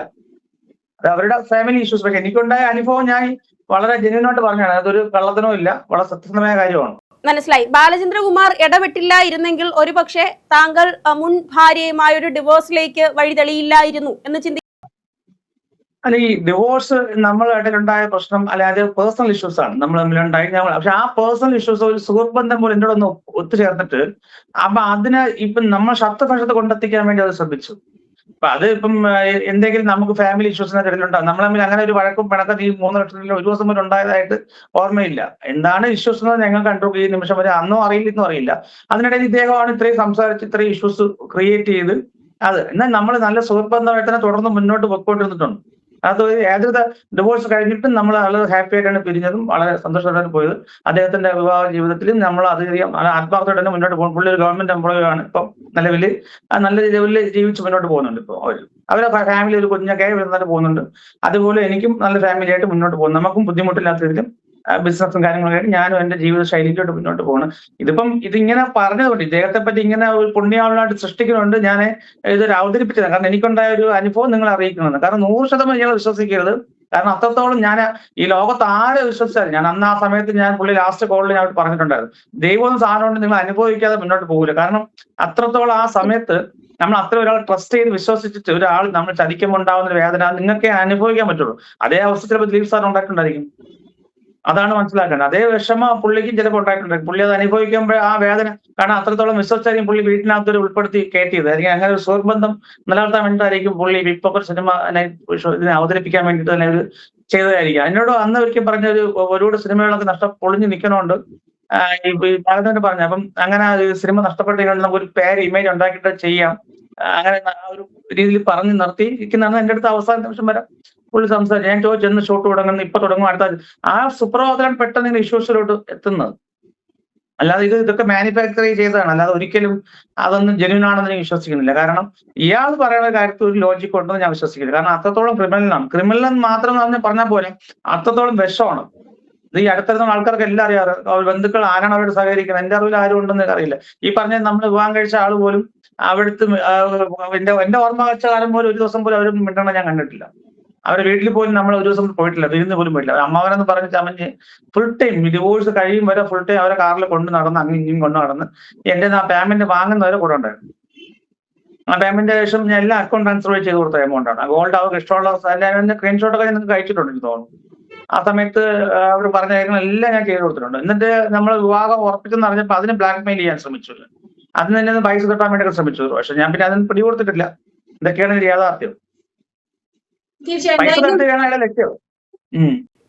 അത് അവരുടെ ഫാമിലി ഇഷ്യൂസ് പക്ഷെ എനിക്കുണ്ടായ അനുഭവം ഞാൻ വളരെ ജെന്യൂനായിട്ട് പറഞ്ഞാണ് അതൊരു കള്ളത്തിനോ ഇല്ല. വളരെ സത്യസന്ധമായ കാര്യമാണ്. മനസ്സിലായി. ബാലചന്ദ്രകുമാർ ഇടപെട്ടില്ല ഇരുന്നെങ്കിൽ ഒരുപക്ഷെ താങ്കൾ മുൻ ഭാര്യയുമായ ഒരു ഡിവോഴ്സിലേക്ക് വഴിതെളിയില്ലായിരുന്നു എന്ന് ചിന്തി അല്ല ഈ ഡിവോഴ്സ് നമ്മൾ ഇടയിലുണ്ടായ പ്രശ്നം അല്ലാതെ പേഴ്സണൽ ഇഷ്യൂസ് ആണ്. നമ്മൾ തമ്മിലുണ്ടായി ഞങ്ങൾ. പക്ഷെ ആ പേഴ്സണൽ ഇഷ്യൂസ് ഒരു സുഹൃത്ബന്ധം പോലെ എന്നോടൊന്ന് ഒത്തുചേർന്നിട്ട് അപ്പൊ അതിനെ ഇപ്പൊ നമ്മൾ ശബ്ദഭക്ഷത്ത് കൊണ്ടെത്തിക്കാൻ വേണ്ടി അത് ശ്രദ്ധിച്ചു. അപ്പൊ അത് ഇപ്പം എന്തെങ്കിലും നമുക്ക് ഫാമിലി ഇഷ്യൂസിനെ ഇടയിലുണ്ടാകും നമ്മൾ തമ്മിൽ അങ്ങനെ ഒരു വഴക്കും പിണക്കം ഈ മൂന്ന് ലക്ഷത്തിൽ ഒരു ദിവസം വരെ ഉണ്ടായതായിട്ട് ഓർമ്മയില്ല. എന്താണ് ഇഷ്യൂസ് എന്ന് ഞങ്ങൾ കണ്ടു. ഈ നിമിഷം വരെ അന്നും അറിയില്ല ഇന്നും അറിയില്ല. അതിനിടയിൽ ഇദ്ദേഹമാണ് ഇത്രയും സംസാരിച്ച് ഇത്രയും ഇഷ്യൂസ് ക്രിയേറ്റ് ചെയ്ത് അത്. എന്നാൽ നമ്മൾ നല്ല സുഹൃത്ത് ബന്ധമായിട്ട് തന്നെ തുടർന്ന് മുന്നോട്ട് പൊയ്ക്കൊണ്ടിരുന്നിട്ടുണ്ട്. അത് ഏതൊരു ഡിവോഴ്സ് കഴിഞ്ഞിട്ടും നമ്മൾ വളരെ ഹാപ്പി ആയിട്ടാണ് പിരിഞ്ഞതും വളരെ സന്തോഷത്തോടെ പോയത്. അദ്ദേഹത്തിന്റെ വിവാഹ ജീവിതത്തിൽ നമ്മൾ അധികം ആത്മാർത്ഥമായിട്ട് തന്നെ മുന്നോട്ട് പോകും പുള്ളി ഒരു ഗവൺമെന്റ് എംപ്ലോയി ആണ്. ഇപ്പം നിലവിൽ നല്ല ലെവലിൽ ജീവിച്ച് മുന്നോട്ട് പോകുന്നുണ്ട് ഇപ്പോൾ അവർ അവരെ ഫാമിലി ഒരു കുഞ്ഞൊക്കെ വരുന്നതായിട്ട് പോകുന്നുണ്ട്. അതുപോലെ എനിക്കും നല്ല ഫാമിലി ആയിട്ട് മുന്നോട്ട് പോകും നമുക്കും ബുദ്ധിമുട്ടില്ലാത്ത രീതിയിലും ബിസിനസ്സും കാര്യങ്ങളൊക്കെ ഞാനും എന്റെ ജീവിത ശൈലിയിലോട്ട് മുന്നോട്ട് പോകണം ഇതിപ്പം ഇതിങ്ങനെ പറഞ്ഞതുകൊണ്ട് ഇദ്ദേഹത്തെ പറ്റി ഇങ്ങനെ ഒരു പുണ്യാളനായിട്ട് സൃഷ്ടിക്കുന്നുണ്ട് ഞാൻ ഇതൊരു അവതരിപ്പിച്ചത് കാരണം എനിക്കുണ്ടായ ഒരു അനുഭവം നിങ്ങൾ അറിയിക്കുന്നുണ്ട് കാരണം നൂറ് ശതമാനം നിങ്ങൾ വിശ്വസിക്കരുത്. കാരണം അത്രത്തോളം ഞാൻ ഈ ലോകത്ത് ആരെ വിശ്വസിച്ചാലും ഞാൻ അന്ന് ആ സമയത്ത് ഞാൻ പുള്ളി ലാസ്റ്റ് കോളിൽ ഞാൻ പറഞ്ഞിട്ടുണ്ടായിരുന്നു. ദൈവം സാധനം കൊണ്ട് നിങ്ങൾ അനുഭവിക്കാതെ മുന്നോട്ട് പോകില്ല കാരണം അത്രത്തോളം ആ സമയത്ത് നമ്മൾ അത്ര ഒരാൾ ട്രസ്റ്റ് ചെയ്ത് വിശ്വസിച്ചിട്ട് ഒരാൾ നമ്മൾ ചതിക്കുമ്പോൾ ഉണ്ടാവുന്ന ഒരു വേദന നിങ്ങൾക്കേ അനുഭവിക്കാൻ പറ്റുള്ളൂ. അതേ അവസ്ഥ ചിലപ്പോൾ ദിലീപ് സാർ ഉണ്ടായിട്ടുണ്ടായിരിക്കും. അതാണ് മനസ്സിലാക്കേണ്ടത്. അതേ വിഷമ പുള്ളിക്കും ചിലപ്പോൾ ഉണ്ടായിട്ടുണ്ട്. പുള്ളി അത് അനുഭവിക്കുമ്പോൾ ആ വേദന കാരണം അത്രത്തോളം വിശ്വസിച്ചായിരിക്കും പുള്ളി വീട്ടിനകത്ത് ഒരു ഉൾപ്പെടുത്തി കയറ്റിയത്. അല്ലെങ്കിൽ അങ്ങനെ ഒരു സുഹൃബന്ധം നിലനിർത്താൻ വേണ്ടിയിട്ടായിരിക്കും പുള്ളി ഇപ്പൊ ഒരു സിനിമ ഇതിനെ അവതരിപ്പിക്കാൻ വേണ്ടിയിട്ട് തന്നെ ഒരു ചെയ്തതായിരിക്കും. അതിനോട് അന്ന് ഒരിക്കലും പറഞ്ഞ ഒരു ഒരുപാട് സിനിമകളൊക്കെ നഷ്ട പൊളിഞ്ഞു നിൽക്കണോണ്ട് ഭാഗത്തോട്ട് പറഞ്ഞു. അപ്പം അങ്ങനെ സിനിമ നഷ്ടപ്പെട്ടുകൊണ്ട് നമുക്ക് ഒരു പേര് ഇമേജ് ഉണ്ടാക്കിയിട്ട് ചെയ്യാം. അങ്ങനെ ഒരു രീതിയിൽ പറഞ്ഞു നിർത്തിയിരിക്കുന്നതാണ് എന്റെ അടുത്ത് അവസാന നിമിഷം വരെ. പുള്ളി സംസാരിച്ചു ഞാൻ ചോദിച്ചു എന്ന് ഷൂട്ട് തുടങ്ങുന്നു? ഇപ്പൊ തുടങ്ങും അടുത്ത. ആ സുപ്രഭാതത്തിലാണ് പെട്ടെന്ന് ഇങ്ങനെ ഇഷ്യൂസിലോട്ട് എത്തുന്നത്. അല്ലാതെ ഇത് ഇതൊക്കെ മാനുഫാക്ചർ ചെയ്തതാണ്. അല്ലാതെ ഒരിക്കലും അതൊന്നും ജെന്യൂൻ ആണെന്ന് ഞാൻ വിശ്വസിക്കുന്നില്ല. കാരണം ഇയാൾ പറയുന്ന കാര്യത്തിൽ ഒരു ലോജിക് ഉണ്ടെന്ന് ഞാൻ വിശ്വസിക്കില്ല. കാരണം അത്രത്തോളം ക്രിമിനലാണ്. ക്രിമിനൽ മാത്രം പറഞ്ഞ പറഞ്ഞാൽ പോലെ അത്രത്തോളം വിഷമാണ്. ഇത് ഈ അടുത്തിരുന്ന ആൾക്കാർക്ക് എല്ലാം അറിയാറ് ബന്ധുക്കൾ ആരാണ് അവരോട് സഹകരിക്കുന്നത്? എന്റെ അറിവിൽ ആരും ഉണ്ടെന്ന് അറിയില്ല. ഈ പറഞ്ഞ നമ്മൾ വിവാഹം കഴിച്ച ആൾ പോലും അവിടുത്തെ എന്റെ എന്റെ ഓർമ്മ വെച്ച കാലം പോലും ഒരു ദിവസം പോലും അവർ മിണ്ടണ ഞാൻ കണ്ടിട്ടില്ല. അവരുടെ വീട്ടിൽ പോലും നമ്മൾ ഒരു ദിവസം പോയിട്ടില്ല വിരുന്ന് പോലും പോയിട്ടില്ല. അമ്മാവനെന്ന് പറഞ്ഞ ചമഞ്ഞ് ഫുൾ ടൈം ഡിവോഴ്സ് കഴിയും വരെ ഫുൾ ടൈം അവരെ കാറിൽ കൊണ്ടു നടന്ന് അങ്ങ് ഇങ്ങും കൊണ്ടു നടന്ന് എന്റെ ആ പേയ്മെന്റ് വാങ്ങുന്നവരെ കൂടെ ഉണ്ടായിരുന്നു. ആ പേയ്മെന്റ് ശേഷം ഞാൻ എല്ലാ അക്കൗണ്ട് ട്രാൻസ്ഫർ ചെയ്ത് കൊടുത്ത എമൗണ്ട് ആ ഗോൾഡ് അവർക്ക് ഇഷ്ടമുള്ള സ്ക്രീൻഷോട്ട് ഒക്കെ നിങ്ങൾക്ക് കഴിച്ചിട്ടുണ്ട് എനിക്ക് തോന്നുന്നു. ആ സമയത്ത് അവർ പറഞ്ഞ കാര്യങ്ങളെല്ലാം ഞാൻ ചെയ്ത് കൊടുത്തിട്ടുണ്ട്. എന്നിട്ട് നമ്മൾ വിവാഹം ഉറപ്പിച്ചെന്ന് പറഞ്ഞപ്പോൾ അതിന് ബ്ലാക്ക് മെയിൽ ചെയ്യാൻ ശ്രമിച്ചു. അതിന് തന്നെ പൈസ തട്ടാൻ വേണ്ടി ശ്രമിച്ചു. പക്ഷെ ഞാൻ പിന്നെ അതിന് പിടികൊടുത്തിട്ടില്ല. ഇതൊക്കെയാണ് യാഥാർത്ഥ്യം. തീർച്ചയായും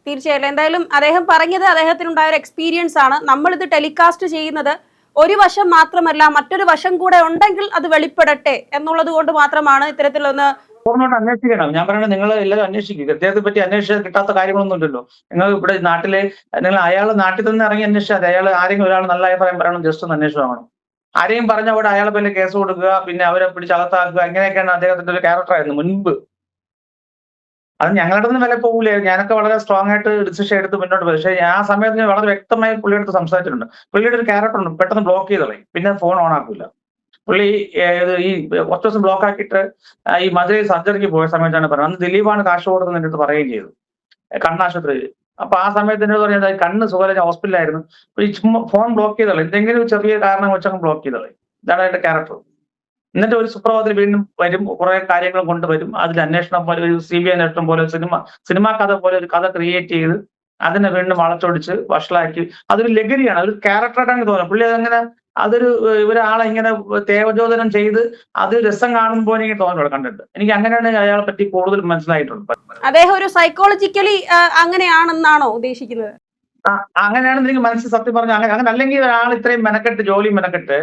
പൈസ എന്തായാലും അദ്ദേഹം പറഞ്ഞത് അദ്ദേഹത്തിനുണ്ടായ ഒരു എക്സ്പീരിയൻസ് ആണ്. നമ്മൾ ഇത് ടെലികാസ്റ്റ് ചെയ്യുന്നത് ഒരു വശം മാത്രമല്ല മറ്റൊരു വശം കൂടെ ഉണ്ടെങ്കിൽ അത് വെളിപ്പെടട്ടെ എന്നുള്ളത് കൊണ്ട് മാത്രമാണ് ഇത്തരത്തിലൊന്ന് പൂർണമായിട്ട് അന്വേഷിക്കണം. ഞാൻ പറയുന്നത് നിങ്ങൾ എല്ലാവരും അന്വേഷിക്കുക. അദ്ദേഹത്തെ പറ്റി അന്വേഷിച്ചാൽ കിട്ടാത്ത കാര്യങ്ങളൊന്നും ഇല്ലല്ലോ. നിങ്ങൾ ഇവിടെ നാട്ടിലെ നിങ്ങൾ അയാൾ നാട്ടിൽ തന്നെ ഇറങ്ങി അന്വേഷിച്ചാൽ അയാൾ ആരെങ്കിലും ഒരാൾ നല്ല അഭിപ്രായം പറയണം ജസ്റ്റ് ഒന്ന് അന്വേഷണം ആരെയും പറഞ്ഞ അവിടെ അയാളെ പേരിൽ കേസ് കൊടുക്കുക പിന്നെ അവരെ പിടിച്ച് അകത്താക്കുക ഇങ്ങനെയൊക്കെയാണ് അദ്ദേഹത്തിന്റെ ഒരു ക്യാരക്ടർ ആയിരുന്നു മുൻപ്. അത് ഞങ്ങളുടെ ഒന്നും വില പോകില്ല ഞാനൊക്കെ വളരെ സ്ട്രോങ് ആയിട്ട് ഡിസിഷൻ എടുത്ത് മുന്നോട്ട് പോയി. പക്ഷേ ആ സമയത്ത് ഞാൻ വളരെ വ്യക്തമായി പുള്ളിയുടെ അടുത്ത് സംസാരിച്ചിട്ടുണ്ട്. പുള്ളിയുടെ ഒരു ക്യാരക്ടർ ഉണ്ട്. പെട്ടെന്ന് ബ്ലോക്ക് ചെയ്ത് കളയും. പിന്നെ ഫോൺ ഓൺ ആക്കില്ല പുള്ളി ഈ കുറച്ച് ദിവസം ബ്ലോക്ക് ആക്കിയിട്ട് ഈ മധുരയിൽ സർജറിക്ക് പോയ സമയത്താണ് പറഞ്ഞത്. അന്ന് ദിലീപാണ് കാശ് എന്റെ അടുത്ത് പറയുകയും ചെയ്തു. കണ്ണാശുപത്രി അപ്പൊ ആ സമയത്ത് എന്നോട് പറഞ്ഞത് കണ്ണ് സുഖമില്ല ഹോസ്പിറ്റലായിരുന്നു ഈ ചുമ്മാ ഫോൺ ബ്ലോക്ക് ചെയ്തോളെ എന്തെങ്കിലും ചെറിയ കാരണം വെച്ചങ്ങ് ബ്ലോക്ക് ചെയ്തോളെ ഇതാണ് അതിന്റെ ക്യാരക്ടർ എന്നിട്ട് ഒരു സുപ്രഭാതത്തിൽ വീണ്ടും വരും കുറെ കാര്യങ്ങൾ കൊണ്ടുവരും അതിൽ അന്വേഷണം പോലെ ഒരു സി ബി അന്വേഷണം പോലെ സിനിമ സിനിമാ കഥ പോലെ ഒരു കഥ ക്രിയേറ്റ് ചെയ്ത് അതിനെ വീണ്ടും വളച്ചൊടിച്ച് വഷളാക്കി. അതൊരു ലഹരിയാണ് അതൊരു ക്യാരക്ടറായിട്ടാണ് തോന്നുന്നത്. പുള്ളി അതങ്ങനെ അതൊരു ഒരാളെ ഇങ്ങനെ തേവചോദനം ചെയ്ത് അത് രസം കാണുമ്പോൾ എനിക്ക് തോന്നുന്നുള്ളൂ കണ്ടിട്ട്. എനിക്ക് അങ്ങനെയാണ് അയാളെ പറ്റി കൂടുതൽ മനസ്സിലായിട്ടുള്ളത്. അദ്ദേഹം ഒരു സൈക്കോളജിക്കലി അങ്ങനെയാണെന്നാണോ ഉദ്ദേശിക്കുന്നത്? അങ്ങനെയാണെന്ന് എനിക്ക് മനസ്സിൽ സത്യം പറഞ്ഞു അങ്ങനെ അങ്ങനെ അല്ലെങ്കിൽ ഒരാൾ ഇത്രയും മെനക്കെട്ട് ജോലി മെനക്കെട്ട്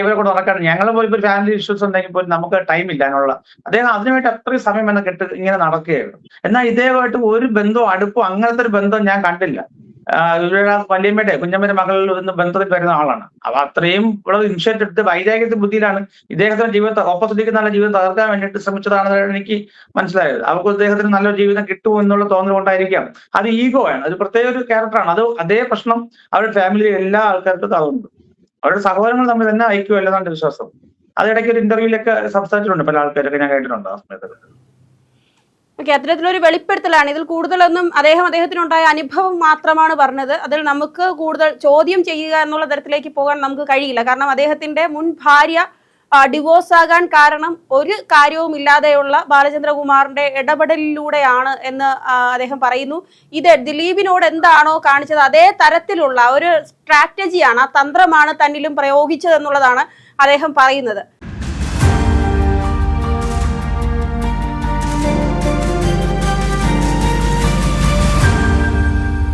ഇവരെ കൂടെ നടക്കാൻ ഞങ്ങൾ പോലും ഇപ്പോൾ ഫാമിലി ഇഷ്യൂസ് ഉണ്ടെങ്കിൽ പോലും നമുക്ക് ടൈം ഇല്ല അതിനുള്ള. അദ്ദേഹം അതിനുവേണ്ടി അത്രയും സമയം മെനക്കെട്ട് ഇങ്ങനെ നടക്കുകയായിരുന്നു. എന്നാൽ ഇദ്ദേഹമായിട്ട് ഒരു ബന്ധവും അടുപ്പോ അങ്ങനത്തെ ഒരു ബന്ധം ഞാൻ കണ്ടില്ല. വല്യമ്മയുടെ കുഞ്ഞമ്മയുടെ മകളിൽ നിന്ന് ബന്ധത്തിൽ വരുന്ന ആളാണ്. അപ്പൊ അത്രയും ഇവിടെ ഇൻഷുറൻസ് എടുത്ത് വൈരാഗ്യത്തെ ബുദ്ധിയിലാണ്. ഇദ്ദേഹത്തിന്റെ ജീവിതത്തെ ഓപ്പോസിറ്റ് നല്ല ജീവിതം തകർക്കാൻ വേണ്ടിയിട്ട് ശ്രമിച്ചതാണെന്നാണ് എനിക്ക് മനസ്സിലായത്. അവർക്ക് അദ്ദേഹത്തിന് നല്ലൊരു ജീവിതം കിട്ടുമോ എന്നുള്ള തോന്നൽ കൊണ്ടായിരിക്കാം അത് ഈഗോ ആണ്. അത് പ്രത്യേക ഒരു ക്യാരക്ടറാണ് അത് അതേ പ്രശ്നം അവരുടെ ഫാമിലി എല്ലാ ആൾക്കാർക്കും തകർന്നു അവരുടെ സഹോദരങ്ങൾ തമ്മിൽ തന്നെ ഐക്യമല്ലെന്നാണ് വിശ്വാസം. അത് ഇടയ്ക്ക് ഒരു ഇന്റർവ്യൂലൊക്കെ സംസാരിച്ചിട്ടുണ്ട് പല ആൾക്കാരൊക്കെ. ഞാൻ കേട്ടിട്ടുണ്ട് ആ സമയത്ത് ഓക്കെ അത്തരത്തിലൊരു വെളിപ്പെടുത്തലാണ്. ഇതിൽ കൂടുതലൊന്നും അദ്ദേഹം അദ്ദേഹത്തിനുണ്ടായ അനുഭവം മാത്രമാണ് പറഞ്ഞത്. അതിൽ നമുക്ക് കൂടുതൽ ചോദ്യം ചെയ്യുക എന്നുള്ള തരത്തിലേക്ക് പോകാൻ നമുക്ക് കഴിയില്ല. കാരണം അദ്ദേഹത്തിന്റെ മുൻ ഭാര്യ ഡിവോഴ്സ് ആകാൻ കാരണം ഒരു കാര്യവും ഇല്ലാതെയുള്ള ബാലചന്ദ്രകുമാറിന്റെ ഇടപെടലിലൂടെയാണ് എന്ന് അദ്ദേഹം പറയുന്നു. ഇത് ദിലീപിനോട് എന്താണോ കാണിച്ചത് അതേ തരത്തിലുള്ള ഒരു സ്ട്രാറ്റജിയാണ് ആ തന്ത്രമാണ് തന്നിലും പ്രയോഗിച്ചതെന്നുള്ളതാണ് അദ്ദേഹം പറയുന്നത്.